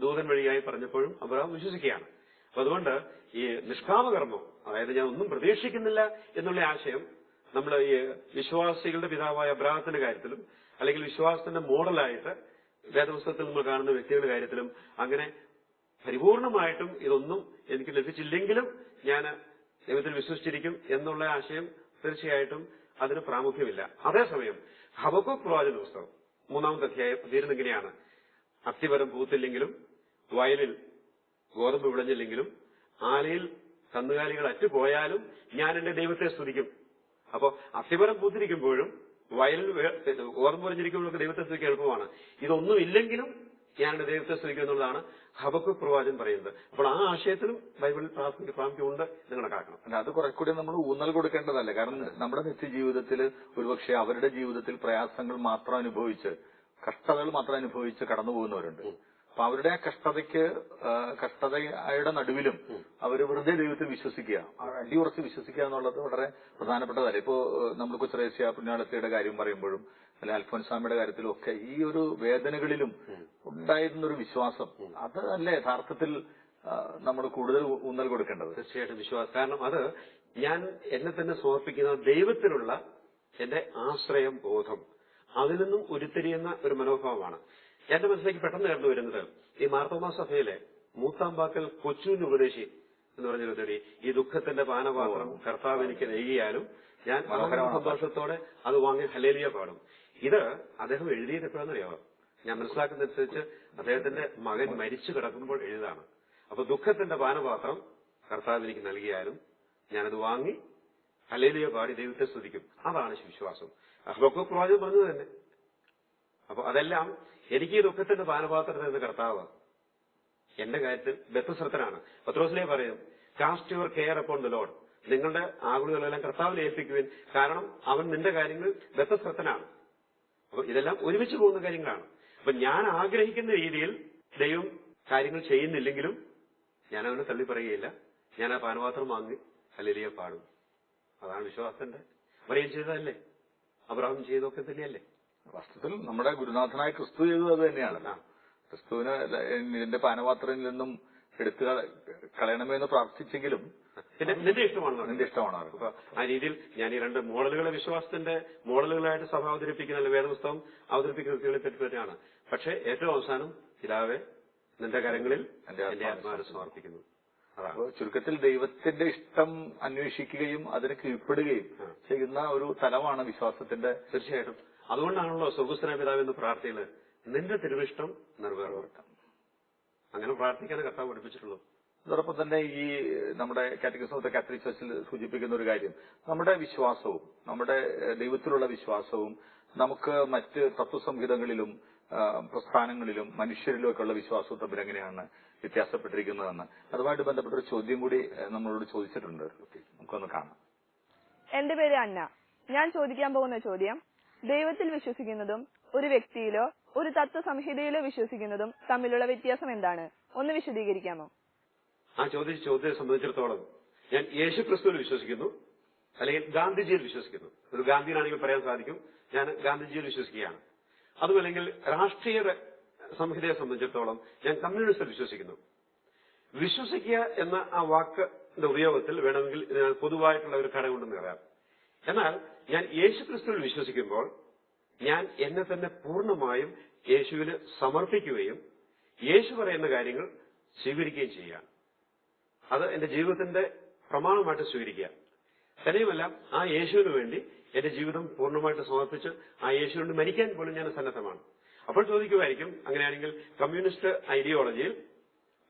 ദൂതൻ വഴിയായി പറഞ്ഞപ്പോഴും അബ്രാഹം വിശ്വസിക്കുകയാണ്. അപ്പൊ അതുകൊണ്ട് ഈ നിഷ്കാമകർമ്മം അതായത് ഞാൻ ഒന്നും പ്രതീക്ഷിക്കുന്നില്ല എന്നുള്ള ആശയം നമ്മൾ ഈ വിശ്വാസികളുടെ പിതാവായ അബ്രാഹത്തിന്റെ കാര്യത്തിലും അല്ലെങ്കിൽ വിശ്വാസത്തിന്റെ മോഡലായിട്ട് വേദപുസ്തകത്തിൽ നമ്മൾ കാണുന്ന വ്യക്തികളുടെ കാര്യത്തിലും അങ്ങനെ പരിപൂർണമായിട്ടും ഇതൊന്നും എനിക്ക് ലഭിച്ചില്ലെങ്കിലും ഞാൻ ദൈവത്തിൽ വിശ്വസിച്ചിരിക്കും എന്നുള്ള ആശയം തീർച്ചയായിട്ടും അതിന് പ്രാമുഖ്യമില്ല. അതേസമയം ഹബക്കു പ്രവാചന പുസ്തകം മൂന്നാമത്തെ അധ്യായം തീരുന്നെങ്ങനെയാണ് അത്തിപരം പൂത്തില്ലെങ്കിലും വയലിൽ ഗോതമ്പ് വിളഞ്ഞില്ലെങ്കിലും ആലയിൽ കന്നുകാലികൾ അറ്റുപോയാലും ഞാൻ എന്റെ ദൈവത്തെ സ്തുതിക്കും. അപ്പോ അത്തിവരം പൂത്തിരിക്കുമ്പോഴും വയലിൽ ഗോതമ്പ് വിളഞ്ഞിരിക്കുമ്പോഴൊക്കെ ദൈവത്തെ സ്തുതിക്കാൻ എളുപ്പമാണ്. ഇതൊന്നും ഇല്ലെങ്കിലും ഞാൻ എന്റെ ദൈവത്തെ സ്തുതിക്കും എന്നുള്ളതാണ് ഹബക്കു പ്രവാചൻ പറയുന്നത്. അപ്പോൾ ആ ആശയത്തിലും ബൈബിളിൽ പ്രാമുഖ്യമുണ്ട് എന്ന് കണക്കാക്കണം. അല്ല അത് കുറെ കൂടി നമ്മൾ ഊന്നൽ കൊടുക്കേണ്ടതല്ല? കാരണം നമ്മുടെ നിത്യജീവിതത്തിൽ ഒരുപക്ഷെ അവരുടെ ജീവിതത്തിൽ പ്രയാസങ്ങൾ മാത്രം അനുഭവിച്ച് കഷ്ടതകൾ മാത്രം അനുഭവിച്ച് കടന്നു പോകുന്നവരുണ്ട് അപ്പൊ അവരുടെ കഷ്ടതയ്ക്ക് കഷ്ടതയുടെ നടുവിലും അവർ വെറുതെ ദൈവത്തിൽ വിശ്വസിക്കുക. അടിയുറച്ച് വിശ്വസിക്കുക എന്നുള്ളത് വളരെ പ്രധാനപ്പെട്ടതല്ല ഇപ്പോ നമ്മൾ കൊച്ചറേസ്യ പുണ്യാളത്തിയുടെ കാര്യം പറയുമ്പോഴും അല്ലെ അൽഫോൻസ്വാമിയുടെ കാര്യത്തിലും ഒക്കെ ഈ ഒരു വേദനകളിലും ഉണ്ടായിരുന്ന ഒരു വിശ്വാസം. അത് അല്ലേ യഥാർത്ഥത്തിൽ നമ്മൾ കൂടുതൽ ഊന്നൽ കൊടുക്കേണ്ടത്? തീർച്ചയായിട്ടും വിശ്വാസം. കാരണം അത് ഞാൻ എന്നെ തന്നെ സമർപ്പിക്കുന്ന ദൈവത്തിലുള്ള എന്റെ ആശ്രയം ബോധം. അതിൽ നിന്നും ഉരുത്തിരിയുന്ന ഒരു മനോഭാവമാണ്. എന്റെ മനസ്സിലേക്ക് പെട്ടെന്ന് കടന്നു വരുന്നത് ഈ മാർത്തോമാ സഭയിലെ മൂത്താമ്പാക്കൽ കൊച്ചുവിന് ഉപദേശി എന്ന് പറഞ്ഞൊരു തടി ഈ ദുഃഖത്തിന്റെ പാനപാത്രം കർത്താവ് എനിക്ക് നൽകിയാലും ഞാൻ സന്തോഷത്തോടെ അത് വാങ്ങി ഹലേലിയ പാടും. ഇത് അദ്ദേഹം എഴുതിയത് എപ്പോഴാണെന്നറിയാമോ ഞാൻ മനസ്സിലാക്കുന്നതനുസരിച്ച് അദ്ദേഹത്തിന്റെ മകൻ മരിച്ചു കിടക്കുമ്പോൾ എഴുതാണ് അപ്പൊ ദുഃഖത്തിന്റെ പാനപാത്രം കർത്താവ് എനിക്ക് നൽകിയാലും ഞാനത് വാങ്ങി ഹലേലിയ പാടി ദൈവത്തെ സ്തുതിക്കും. അതാണ് വിശ്വാസം അഹ്ബക്കു പ്രവാചകൻ പറഞ്ഞത് തന്നെ. അപ്പൊ അതെല്ലാം എനിക്ക് ഈ ദുഃഖത്തിന്റെ പാനപാത്രം തരുന്ന കർത്താവ് എന്റെ കാര്യത്തിൽ ബദ്ധശ്രദ്ധനാണ്. പത്രോസിലെ പറയും cast your care upon the lord നിങ്ങളുടെ ആകുലതകളെല്ലാം കർത്താവിനെ ഏൽപ്പിക്കുവിൻ. കാരണം അവൻ നിന്റെ കാര്യങ്ങൾ ബദ്ധശ്രദ്ധനാണ്. അപ്പൊ ഇതെല്ലാം ഒരുമിച്ച് പോകുന്ന കാര്യങ്ങളാണ്. അപ്പൊ ഞാൻ ആഗ്രഹിക്കുന്ന രീതിയിൽ ദൈവം കാര്യങ്ങൾ ചെയ്യുന്നില്ലെങ്കിലും ഞാൻ അവനെ തള്ളി പറയുകയില്ല. ഞാൻ ആ പാനപാത്രം വാങ്ങി അല്ലെ പാടും. അതാണ് വിശ്വാസത്തിന്റെ. അവരെയും ചെയ്തതല്ലേ? അബ്രാഹം ചെയ്തൊക്കെ തന്നെയല്ലേ? വസ്തുത്തിൽ നമ്മുടെ ഗുരുനാഥനായ ക്രിസ്തു ചെയ്തത് അത് തന്നെയാണല്ലോ. ക്രിസ്തുവിന് ഇതിന്റെ പാനപാത്രയിൽ നിന്നും എടുത്തു കള- കളയണമെന്ന് പ്രാർത്ഥിച്ചെങ്കിലും നിന്റെ ഇഷ്ടമാണ്? നിന്റെ ഇഷ്ടമാണ്? ആ രീതിയിൽ ഞാൻ ഈ രണ്ട് മോഡലുകളെ വിശ്വാസത്തിന്റെ മോഡലുകളായിട്ട് സഭ അവതരിപ്പിക്കുന്ന അല്ലെങ്കിൽ വേദപുസ്തകം അവതരിപ്പിക്കുന്ന വ്യക്തികളെ പറ്റി തന്നെയാണ് പക്ഷെ ഏറ്റവും അവസാനം പിതാവെ നിന്റെ കരങ്ങളിൽ എന്റെ എന്റെ ആത്മാവിനെ സമർപ്പിക്കുന്നു. ചുരുക്കത്തിൽ ദൈവത്തിന്റെ ഇഷ്ടം അന്വേഷിക്കുകയും അതിന് കീഴ്പ്പെടുകയും ചെയ്യുന്ന ഒരു തലമാണ് വിശ്വാസത്തിന്റെ തീർച്ചയായിട്ടും. അതുകൊണ്ടാണല്ലോ സ്വർഗസ്വന പിതാവ് എന്ന് പ്രാർത്ഥനയിൽ നിന്റെ തിരുവിഷ്ടം നിറവേറുക അങ്ങനെ പ്രാർത്ഥിക്കാൻ കർത്താവ് പഠിപ്പിച്ചിട്ടുള്ളൂ. അതോടൊപ്പം തന്നെ ഈ നമ്മുടെ കാറ്റഗറി ഓഫ് ദ കാത്തലിക് ചർച്ചിൽ സൂചിപ്പിക്കുന്ന ഒരു കാര്യം. നമ്മുടെ വിശ്വാസവും നമ്മുടെ ദൈവത്തിലുള്ള വിശ്വാസവും നമുക്ക് മറ്റ് തത്വസംഹിതങ്ങളിലും പ്രസ്ഥാനങ്ങളിലും മനുഷ്യരിലും ഒക്കെ ഉള്ള വിശ്വാസവും തമ്മിൽ എങ്ങനെയാണ് വ്യത്യാസപ്പെട്ടിരിക്കുന്നതെന്ന്. അതുമായിട്ട് ബന്ധപ്പെട്ട ഒരു ചോദ്യം കൂടി നമ്മളോട് ചോദിച്ചിട്ടുണ്ട്. നമുക്കൊന്ന് കാണാം. എന്റെ പേര് അന്ന. ഞാൻ ചോദിക്കാൻ പോകുന്ന ചോദ്യം ദൈവത്തിൽ വിശ്വസിക്കുന്നതും ഒരു വ്യക്തിയിലോ ഒരു തത്വസംഹിതയിലോ വിശ്വസിക്കുന്നതും തമ്മിലുള്ള വ്യത്യാസം എന്താണ്? ഒന്ന് വിശദീകരിക്കാമോ? ആ ചോദിച്ച ചോദ്യത്തെ സംബന്ധിച്ചിടത്തോളം ഞാൻ യേശു ക്രിസ്തുവിൽ വിശ്വസിക്കുന്നു അല്ലെങ്കിൽ ഗാന്ധിജിയിൽ വിശ്വസിക്കുന്നു. ഒരു ഗാന്ധിയനാണെങ്കിൽ പറയാൻ സാധിക്കും ഞാൻ ഗാന്ധിജിയിൽ വിശ്വസിക്കുകയാണ്. അതുമല്ലെങ്കിൽ രാഷ്ട്രീയ സംഹിതയെ സംബന്ധിച്ചിടത്തോളം ഞാൻ കമ്മ്യൂണിസ്റ്റിൽ വിശ്വസിക്കുന്നു. വിശ്വസിക്കുക എന്ന ആ വാക്കിന്റെ ഉപയോഗത്തിൽ വേണമെങ്കിൽ പൊതുവായിട്ടുള്ള ഒരു ഘടകമുണ്ടെന്ന് പറയാം. എന്നാൽ ഞാൻ യേശു ക്രിസ്തുവിൽ വിശ്വസിക്കുമ്പോൾ ഞാൻ എന്നെ തന്നെ പൂർണമായും യേശുവിന് സമർപ്പിക്കുകയും യേശു പറയുന്ന കാര്യങ്ങൾ സ്വീകരിക്കുകയും ചെയ്യുക അത് എന്റെ ജീവിതത്തിന്റെ പ്രമാണമായിട്ട് സ്വീകരിക്കുക. തന്നെയുമല്ല ആ യേശുവിന് വേണ്ടി എന്റെ ജീവിതം പൂർണമായിട്ട് സമർപ്പിച്ച് ആ യേശുവിന് മരിക്കാൻ പോലും ഞാൻ സന്നദ്ധമാണ്. അപ്പോൾ ചോദിക്കുമായിരിക്കും അങ്ങനെയാണെങ്കിൽ കമ്മ്യൂണിസ്റ്റ് ഐഡിയോളജിയിൽ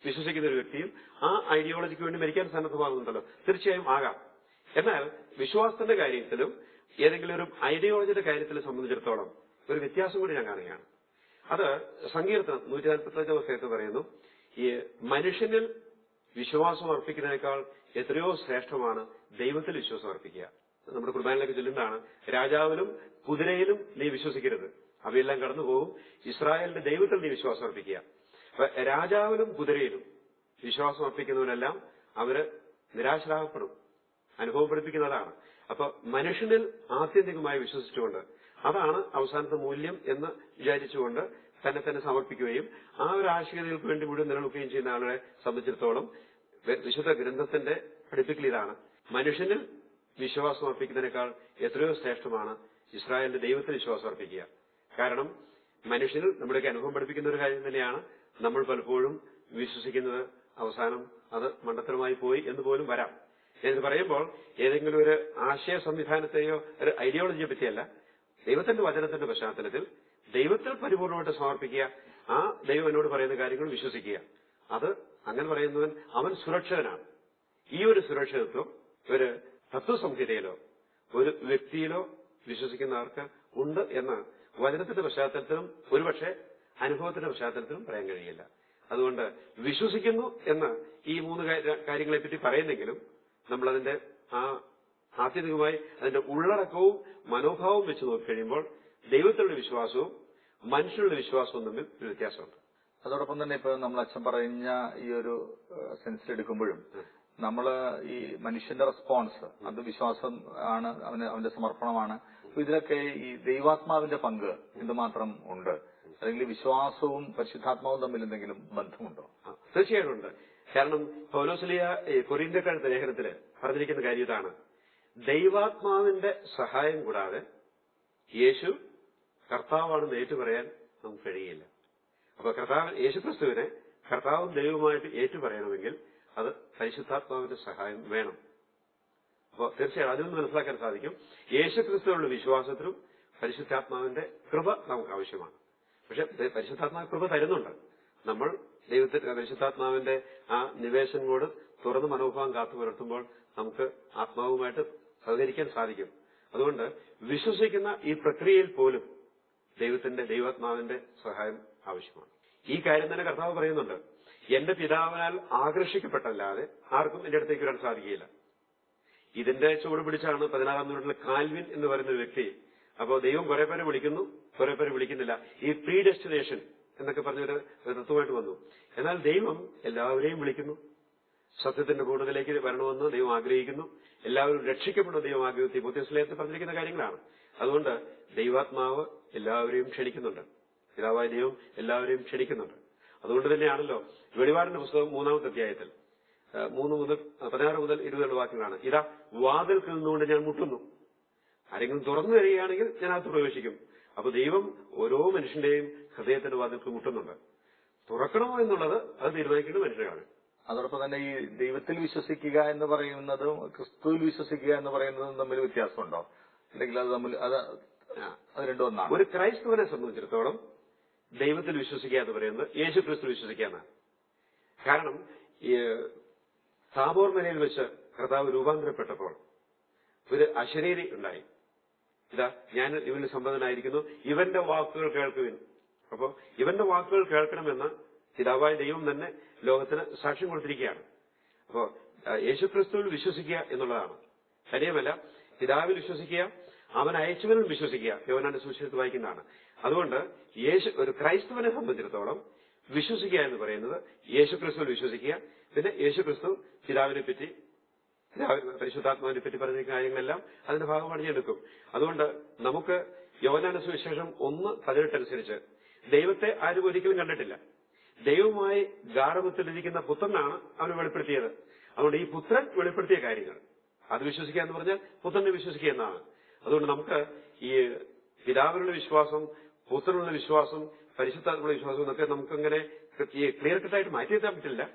വിശ്വസിക്കുന്ന ഒരു വ്യക്തിയും ആ ഐഡിയോളജിക്ക് വേണ്ടി മരിക്കാൻ സന്നദ്ധമാകുന്നുണ്ടല്ലോ. തീർച്ചയായും ആകാം. എന്നാൽ വിശ്വാസത്തിന്റെ കാര്യത്തിലും ഏതെങ്കിലും ഒരു ഐഡിയോളജിയുടെ കാര്യത്തിലും സംബന്ധിച്ചിടത്തോളം ഒരു വ്യത്യാസം കൂടി ഞാൻ കാണുകയാണ്. അത് സങ്കീർത്തനം നൂറ്റി നാൽപ്പത്തിയഞ്ചാം സ്ഥലത്ത് പറയുന്നു ഈ മനുഷ്യനിൽ വിശ്വാസം അർപ്പിക്കുന്നതിനേക്കാൾ എത്രയോ ശ്രേഷ്ഠമാണ് ദൈവത്തിൽ വിശ്വാസം അർപ്പിക്കുക. നമ്മുടെ കുർബാനിലൊക്കെ ചൊല്ലുന്നതാണ് രാജാവിലും കുതിരയിലും നീ വിശ്വസിക്കരുത്. അവയെല്ലാം കടന്നുപോകും ഇസ്രായേലിന്റെ ദൈവത്തിൽ നീ വിശ്വാസം അർപ്പിക്കുക. അപ്പൊ രാജാവിലും കുതിരയിലും വിശ്വാസം അർപ്പിക്കുന്നവരെല്ലാം അവർ നിരാശരാകപ്പെടും അനുഭവപ്പെടുപ്പിക്കുന്നതാണ് അപ്പൊ മനുഷ്യനിൽ ആത്യന്തികമായി വിശ്വസിച്ചുകൊണ്ട് അതാണ് അവസാനത്തെ മൂല്യം എന്ന് വിചാരിച്ചുകൊണ്ട് തന്നെ തന്നെ സമർപ്പിക്കുകയും ആ ഒരു ആശയങ്ങൾക്ക് വേണ്ടി മുഴുവൻ നിലനിൽക്കുകയും ചെയ്യുന്ന ആളുകളെ സംബന്ധിച്ചിടത്തോളം വിശുദ്ധ ഗ്രന്ഥത്തിന്റെ പഠിപ്പിക്കൽ ഇതാണ്. മനുഷ്യനിൽ വിശ്വാസം അർപ്പിക്കുന്നതിനേക്കാൾ എത്രയോ ശ്രേഷ്ഠമാണ് ഇസ്രായേലിന്റെ ദൈവത്തിൽ വിശ്വാസം അർപ്പിക്കുക. കാരണം മനുഷ്യനിൽ നമ്മുടെയൊക്കെ അനുഭവം പഠിപ്പിക്കുന്ന ഒരു കാര്യം തന്നെയാണ് നമ്മൾ പലപ്പോഴും വിശ്വസിക്കുന്നത് അവസാനം അത് മണ്ടത്തരമായി പോയി എന്ന് പോലും വരാം. എന്ന് പറയുമ്പോൾ ഏതെങ്കിലും ഒരു ആശയ സംവിധാനത്തെയോ ഒരു ഐഡിയോളജിയെ പറ്റിയല്ല. ദൈവത്തിന്റെ വചനത്തിന്റെ പശ്ചാത്തലത്തിൽ ദൈവത്തിൽ പരിപൂർണമായിട്ട് സമർപ്പിക്കുക ആ ദൈവം എന്നോട് പറയുന്ന കാര്യങ്ങൾ വിശ്വസിക്കുക. അത് അങ്ങനെ പറയുന്നവൻ അവൻ സുരക്ഷിതനാണ്. ഈ ഒരു സുരക്ഷിതത്വം ഒരു തത്വസംഹിതയിലോ ഒരു വ്യക്തിയിലോ വിശ്വസിക്കുന്നവർക്ക് ഉണ്ട് എന്ന് വചനത്തിന്റെ പശ്ചാത്തലത്തിലും ഒരുപക്ഷെ അനുഭവത്തിന്റെ പശ്ചാത്തലത്തിലും പറയാൻ കഴിയില്ല. അതുകൊണ്ട് വിശ്വസിക്കുന്നു എന്ന് ഈ മൂന്ന് കാര്യങ്ങളെപ്പറ്റി പറയുന്നെങ്കിലും നമ്മളതിന്റെ ആ ആത്യന്തികമായി അതിന്റെ ഉള്ളടക്കവും മനോഭാവവും വെച്ച് നോക്കിക്കഴിയുമ്പോൾ ദൈവത്തിലുള്ള വിശ്വാസവും മനുഷ്യരുടെ വിശ്വാസവും തമ്മിൽ ഒരു വ്യത്യാസമുണ്ട്. അതോടൊപ്പം തന്നെ ഇപ്പൊ നമ്മൾ അച്ഛൻ പറഞ്ഞ ഈ ഒരു സെൻസിൽ എടുക്കുമ്പോഴും നമ്മൾ ഈ മനുഷ്യന്റെ റെസ്പോൺസ് അത് വിശ്വാസം ആണ് അവന് അവന്റെ സമർപ്പണമാണ്. അപ്പൊ ഇതിലൊക്കെ ഈ ദൈവാത്മാവിന്റെ പങ്ക് എന്തുമാത്രം ഉണ്ട്? അല്ലെങ്കിൽ വിശ്വാസവും പരിശുദ്ധാത്മാവും തമ്മിൽ എന്തെങ്കിലും ബന്ധമുണ്ടോ? തീർച്ചയായിട്ടും ഉണ്ട്. കാരണം പൗലോസ്ലിയ ഈ കൊറിയന്ത്യക്കാരുടെ ലേഖനത്തിൽ പറഞ്ഞിരിക്കുന്ന കാര്യം ഇതാണ്. ദൈവാത്മാവിന്റെ സഹായം കൂടാതെ യേശു കർത്താവാണെന്ന് ഏറ്റുപറയാൻ നമുക്ക് കഴിയില്ല. അപ്പൊ കർത്താവ് യേശുക്രിസ്തുവിനെ കർത്താവും ദൈവവുമായിട്ട് ഏറ്റുപറയണമെങ്കിൽ അത് പരിശുദ്ധാത്മാവിന്റെ സഹായം വേണം. അപ്പോൾ തീർച്ചയായും അതിൽ നിന്ന് മനസ്സിലാക്കാൻ സാധിക്കും. യേശുക്രിസ്തുവിലുള്ള വിശ്വാസത്തിലും പരിശുദ്ധാത്മാവിന്റെ കൃപ നമുക്ക് ആവശ്യമാണ്. പക്ഷെ പരിശുദ്ധാത്മാവ് കൃപ തരുന്നുണ്ട്. നമ്മൾ ദൈവത്തിന്റെ പരിശുദ്ധാത്മാവിന്റെ ആ നിവേശനോട് തുറന്ന് മനോഭാവം കാത്തു പുലർത്തുമ്പോൾ നമുക്ക് ആത്മാവുമായിട്ട് സഹകരിക്കാൻ സാധിക്കും. അതുകൊണ്ട് വിശ്വസിക്കുന്ന ഈ പ്രക്രിയയിൽ പോലും ദൈവത്തിന്റെ ദൈവാത്മാവിന്റെ സഹായം ആവശ്യമാണ്. ഈ കാര്യം തന്നെ കർത്താവ് പറയുന്നുണ്ട്. എന്റെ പിതാവിനാൽ ആകർഷിക്കപ്പെട്ടല്ലാതെ ആർക്കും എന്റെ അടുത്തേക്ക് വരാൻ സാധിക്കില്ല ഇതിന്റെ ചുവട് പിടിച്ചാണ് പതിനാറാം നൂറ്റാണ്ടിൽ കാൽവിൻ എന്ന് പറയുന്ന വ്യക്തി അപ്പോൾ ദൈവം കുറെ പേരെ വിളിക്കുന്നു കുറെ പേരെ വിളിക്കുന്നില്ല. ഈ പ്രീ ഡെസ്റ്റിനേഷൻ എന്നൊക്കെ പറഞ്ഞൊരു തത്വമായിട്ട് വന്നു. എന്നാൽ ദൈവം എല്ലാവരെയും വിളിക്കുന്നു. സത്യത്തിന്റെ കൂടുതലേക്ക് വരണമെന്ന് ദൈവം ആഗ്രഹിക്കുന്നു. എല്ലാവരും രക്ഷിക്കപ്പെടുന്ന ദൈവം ആഗ്രഹിച്ചു തിമോത്യസ്ലേയത്തിൽ പറഞ്ഞിരിക്കുന്ന കാര്യങ്ങളാണ്. അതുകൊണ്ട് ദൈവാത്മാവ് എല്ലാവരെയും ക്ഷണിക്കുന്നുണ്ട്. പിതാവായ ദൈവം എല്ലാവരെയും ക്ഷണിക്കുന്നുണ്ട്. അതുകൊണ്ട് തന്നെയാണല്ലോ വെളിപാടിന്റെ പുസ്തകം മൂന്നാമത്തെ അധ്യായത്തിൽ മൂന്ന് മുതൽ പതിനാറ് മുതൽ ഇരുപത് വാക്യങ്ങളാണ്. ഇതാ വാതിൽക്ക് നിന്നുകൊണ്ട് ഞാൻ മുട്ടുന്നു. ആരെങ്കിലും തുറന്നു തരികയാണെങ്കിൽ ഞാൻ അകത്ത് പ്രവേശിക്കും. അപ്പൊ ദൈവം ഓരോ മനുഷ്യന്റെയും ഹൃദയത്തിന്റെ വാതിൽക്ക് മുട്ടുന്നുണ്ട്. തുറക്കണമോ എന്നുള്ളത് അത് തീരുമാനിക്കുന്നത് മനുഷ്യരാണ് അതോടൊപ്പം തന്നെ ഈ ദൈവത്തിൽ വിശ്വസിക്കുക എന്ന് പറയുന്നതും ക്രിസ്തുവിൽ വിശ്വസിക്കുക എന്ന് പറയുന്നതും തമ്മിൽ വ്യത്യാസമുണ്ടോ? അല്ലെങ്കിൽ അത് തമ്മിൽ അത് അത് രണ്ടും ഒന്നാണ്. ഒരു ക്രൈസ്തവനെ സംബന്ധിച്ചിടത്തോളം ദൈവത്തിൽ വിശ്വസിക്കുക എന്ന് പറയുന്നത് യേശു ക്രിസ്തു വിശ്വസിക്കുക എന്നാണ് കാരണം ഈ താബോർ മലയിൽ വെച്ച് കർത്താവ് രൂപാന്തരപ്പെട്ടപ്പോൾ ഒരു അശരീരി ഉണ്ടായി. ഇതാ ഞാൻ ഇവന് സമ്പന്നനായിരിക്കുന്നു ഇവന്റെ വാക്കുകൾ കേൾക്കുവിൻ. അപ്പോ ഇവന്റെ വാക്കുകൾ കേൾക്കണമെന്ന് പിതാവായ ദൈവം തന്നെ ലോകത്തിന് സാക്ഷ്യം കൊടുത്തിരിക്കുകയാണ്. അപ്പോ യേശുക്രിസ്തുവിൽ വിശ്വസിക്കുക എന്നുള്ളതാണ്. കാര്യമല്ല പിതാവിൽ വിശ്വസിക്കുക അവൻ അയച്ചവനിൽ വിശ്വസിക്കുക യോനാന്റെ സുവിശേഷത്തിൽ വായിക്കുന്നതാണ്. അതുകൊണ്ട് യേശു ഒരു ക്രൈസ്തവനെ സംബന്ധിച്ചിടത്തോളം വിശ്വസിക്കുക എന്ന് പറയുന്നത് യേശുക്രിസ്തുവിൽ വിശ്വസിക്കുക പിന്നെ യേശുക്രിസ്തു പിതാവിനെ പറ്റി പരിശുദ്ധാത്മാവിനെ പറ്റി പറഞ്ഞ കാര്യങ്ങളെല്ലാം അതിന്റെ ഭാഗമാണ് ഞാൻ എടുക്കും. അതുകൊണ്ട് നമുക്ക് യോനാന്റെ സുവിശേഷം ഒന്ന് പതിനെട്ടനുസരിച്ച് ദൈവത്തെ ആരും ഒരിക്കലും കണ്ടിട്ടില്ല. ദൈവമായി ഗാഠമത്തിലിരിക്കുന്ന പുത്രനാണ് അവന് വെളിപ്പെടുത്തിയത്. അതുകൊണ്ട് ഈ പുത്രൻ വെളിപ്പെടുത്തിയ കാര്യങ്ങൾ. അത് വിശ്വസിക്കുക എന്ന് പറഞ്ഞാൽ പുത്രനെ വിശ്വസിക്കുക എന്നാണ്. അതുകൊണ്ട് നമുക്ക് ഈ പിതാവിനുള്ള വിശ്വാസം പുത്രനുള്ള വിശ്വാസം പരിശുദ്ധാത്മയുള്ള വിശ്വാസം എന്നൊക്കെ നമുക്കങ്ങനെ ക്ലിയർ കട്ടായിട്ട് മാറ്റിയെത്താൻ പറ്റില്ല.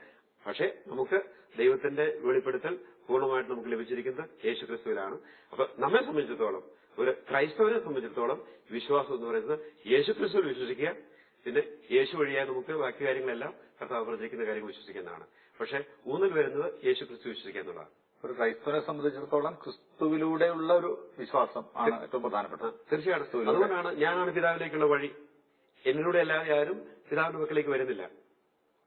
പക്ഷെ നമുക്ക് ദൈവത്തിന്റെ വെളിപ്പെടുത്തൽ പൂർണമായിട്ട് നമുക്ക് ലഭിച്ചിരിക്കുന്നത് യേശു ക്രിസ്തുവിലാണ് അപ്പൊ നമ്മെ സംബന്ധിച്ചിടത്തോളം ഒരു ക്രൈസ്തവനെ സംബന്ധിച്ചിടത്തോളം വിശ്വാസം എന്ന് പറയുന്നത് യേശു ക്രിസ്തുവിൽ വിശ്വസിക്കുക പിന്നെ യേശു വഴിയായി നമുക്ക് ബാക്കി കാര്യങ്ങളെല്ലാം കർത്താവ് പ്രചരിക്കുന്ന കാര്യങ്ങൾ വിശ്വസിക്കുന്നതാണ്. പക്ഷെ ഊന്നൽ വരുന്നത് യേശു ക്രിസ്തു വിശ്വസിക്കുക എന്നുള്ളതാണ്. ഒരു ക്രൈസ്തവനെ സംബന്ധിച്ചിടത്തോളം ക്രിസ്തുവിലൂടെയുള്ള ഒരു വിശ്വാസം ആണ് ഏറ്റവും പ്രധാനപ്പെട്ടത്. തീർച്ചയായിട്ടും. അതുകൊണ്ടാണ് ഞാനാണ് പിതാവിലേക്കുള്ള വഴി. എന്നിലൂടെ അല്ലാതെ ആരും പിതാവിന്റെ മക്കളിലേക്ക് വരുന്നില്ല.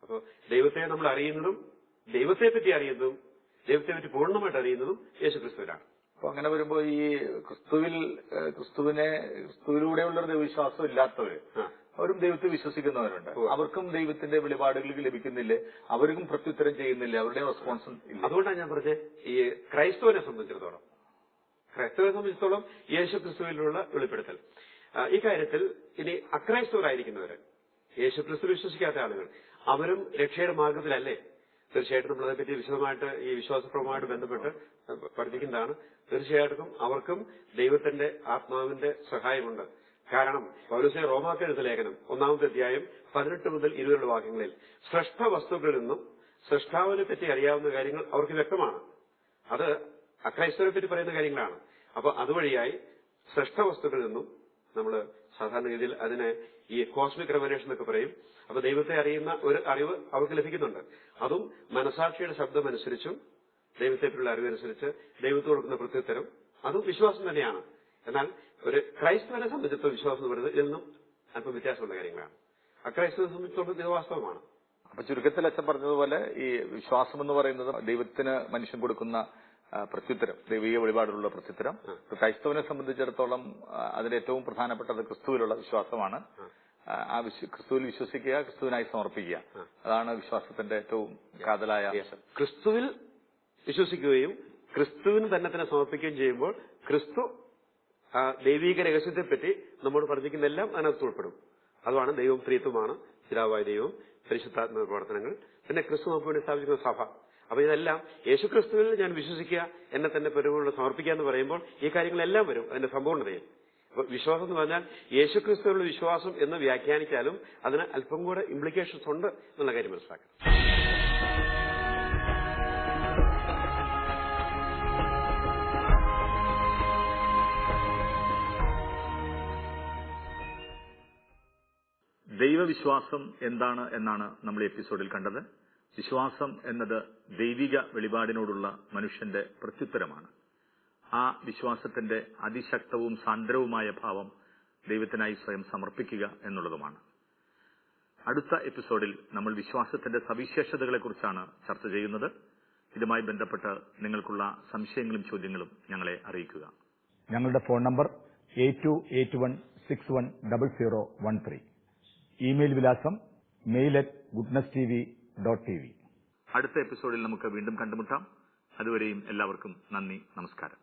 അപ്പോ ദൈവത്തെ നമ്മൾ അറിയുന്നതും ദൈവത്തെ പറ്റി അറിയുന്നതും ദൈവത്തെ പറ്റി പൂർണമായിട്ട് അറിയുന്നതും യേശു ക്രിസ്തുവിനാണ് അപ്പൊ അങ്ങനെ വരുമ്പോ ഈ ക്രിസ്തുവിൽ ക്രിസ്തുവിനെ ക്രിസ്തുവിലൂടെയുള്ള ഒരു ദൈവവിശ്വാസം ഇല്ലാത്തവര് അവരും ദൈവത്തെ വിശ്വസിക്കുന്നവരുണ്ട്. അവർക്കും ദൈവത്തിന്റെ വെളിപാടുകൾ ലഭിക്കുന്നില്ലേ? അവർക്കും പ്രത്യുത്തരം ചെയ്യുന്നില്ല? അവരുടെ റെസ്പോൺസും ഇല്ല? അതുകൊണ്ടാണ് ഞാൻ പറഞ്ഞത് ഈ ക്രൈസ്തവനെ സംബന്ധിച്ചിടത്തോളം ക്രൈസ്തവനെ സംബന്ധിച്ചിടത്തോളം യേശു ക്രിസ്തുവിലുള്ള വെളിപ്പെടുത്തൽ ഈ കാര്യത്തിൽ ഇനി അക്രൈസ്തവരായിരിക്കുന്നവര് യേശു ക്രിസ്തു വിശ്വസിക്കാത്ത ആളുകൾ അവരും രക്ഷയുടെ മാർഗത്തിലല്ലേ? തീർച്ചയായിട്ടും നമ്മൾ വിശദമായിട്ട് ഈ വിശ്വാസപ്രവുമായിട്ട് ബന്ധപ്പെട്ട് പഠിപ്പിക്കുന്നതാണ്. തീർച്ചയായിട്ടും അവർക്കും ദൈവത്തിന്റെ ആത്മാവിന്റെ സഹായമുണ്ട്. കാരണം പൗരസ്യ റോമാക്കെഴുത്ത ലേഖനം ഒന്നാമത്തെ അധ്യായം പതിനെട്ട് മുതൽ ഇരുപത് വാക്യങ്ങളിൽ സൃഷ്ട വസ്തുക്കളിൽ നിന്നും സൃഷ്ടാവിനെ പറ്റി അറിയാവുന്ന കാര്യങ്ങൾ അവർക്ക് വ്യക്തമാണ്. അത് അക്രൈസ്തവരെ പറ്റി പറയുന്ന കാര്യങ്ങളാണ്. അപ്പൊ അതുവഴിയായി സൃഷ്ട വസ്തുക്കളിൽ നിന്നും നമ്മൾ സാധാരണഗതിയിൽ അതിനെ ഈ കോസ്മിക് റെവലേഷൻ എന്നൊക്കെ പറയും. അപ്പൊ ദൈവത്തെ അറിയുന്ന ഒരു അറിവ് അവർക്ക് ലഭിക്കുന്നുണ്ട്. അതും മനസാക്ഷിയുടെ ശബ്ദം അനുസരിച്ചും ദൈവത്തെപ്പറ്റിയുള്ള അറിവനുസരിച്ച് ദൈവത്തിന് കൊടുക്കുന്ന പ്രത്യുത്തരം അതും വിശ്വാസം തന്നെയാണ്. എന്നാൽ ഒരു ക്രൈസ്തവനെ സംബന്ധിച്ചിടത്തോളം വിശ്വാസം എന്ന് പറയുന്നത് ഇതിൽ നിന്നും അല്പം വ്യത്യാസമുള്ള കാര്യങ്ങളാണ്. അക്രൈസ്തവനെ സംബന്ധിച്ചിടത്തോളം ഇത് വാസ്തവമാണ്. അപ്പൊ ചുരുക്കത്തിൽ അച്ഛൻ പറഞ്ഞതുപോലെ ഈ വിശ്വാസം എന്ന് പറയുന്നത് ദൈവത്തിന് മനുഷ്യൻ കൊടുക്കുന്ന പ്രത്യുത്തരം ദൈവീയ വെളിപാടിലുള്ള പ്രത്യുത്തരം. ക്രൈസ്തവനെ സംബന്ധിച്ചിടത്തോളം അതിൽ ഏറ്റവും പ്രധാനപ്പെട്ടത് ക്രിസ്തുവിലുള്ള വിശ്വാസമാണ്. ക്രിസ്തുവിൽ വിശ്വസിക്കുക ക്രിസ്തുവിനായി സമർപ്പിക്കുക. അതാണ് വിശ്വാസത്തിന്റെ ഏറ്റവും കാതലായ ക്രിസ്തുവിൽ വിശ്വസിക്കുകയും ക്രിസ്തുവിന് തന്നെ തന്നെ സമർപ്പിക്കുകയും ചെയ്യുമ്പോൾ ക്രിസ്തു ദൈവീക രഹസ്യത്തെപ്പറ്റി നമ്മോട് പറഞ്ഞിരിക്കുന്ന എല്ലാം അതിനകത്ത് ഉൾപ്പെടും. അതുമാണ് ദൈവം പ്രീത്വമാണ് പിതാവായ ദൈവം പരിശുദ്ധാത്മക പ്രവർത്തനങ്ങൾ. പിന്നെ ക്രിസ്തു നമുക്ക് വേണ്ടി സ്ഥാപിക്കുന്ന സഭ. അപ്പൊ ഇതെല്ലാം യേശു ക്രിസ്തുവിൽ ഞാൻ വിശ്വസിക്കുക എന്നെ തന്നെ പെരുമുള്ള സമർപ്പിക്കുക എന്ന് പറയുമ്പോൾ ഈ കാര്യങ്ങളെല്ലാം വരും അതിന്റെ സമ്പൂർണതയിൽ വിശ്വാസം എന്ന് പറഞ്ഞാൽ യേശുക്രിസ്തുവിലുള്ള വിശ്വാസം എന്ന് വ്യാഖ്യാനിച്ചാലും അതിന് അല്പം കൂടെ ഇംപ്ലിക്കേഷൻസ് ഉണ്ട് എന്നുള്ള കാര്യം മനസ്സിലാക്കണം ദൈവവിശ്വാസം എന്താണ് എന്നാണ് നമ്മൾ എപ്പിസോഡിൽ കണ്ടത്. വിശ്വാസം എന്നത് ദൈവിക വെളിപാടിനോടുള്ള മനുഷ്യന്റെ പ്രത്യുത്തരമാണ്. ആ വിശ്വാസത്തിന്റെ അതിശക്തവും സാന്ദ്രവുമായ ഭാവം ദൈവത്തിനായി സ്വയം സമർപ്പിക്കുക എന്നുള്ളതുമാണ്. അടുത്ത എപ്പിസോഡിൽ നമ്മൾ വിശ്വാസത്തിന്റെ സവിശേഷതകളെക്കുറിച്ചാണ് ചർച്ച ചെയ്യുന്നത്. ഇതുമായി ബന്ധപ്പെട്ട് നിങ്ങൾക്കുള്ള സംശയങ്ങളും ചോദ്യങ്ങളും ഞങ്ങളെ അറിയിക്കുക. ഞങ്ങളുടെ phone number eight two eight one six one double zero one three. Email വിലാസം mail at goodness T V dot T V അടുത്ത എപ്പിസോഡിൽ നമുക്ക് വീണ്ടും കണ്ടുമുട്ടാം. അതുവരെയും എല്ലാവർക്കും നന്ദി നമസ്കാരം.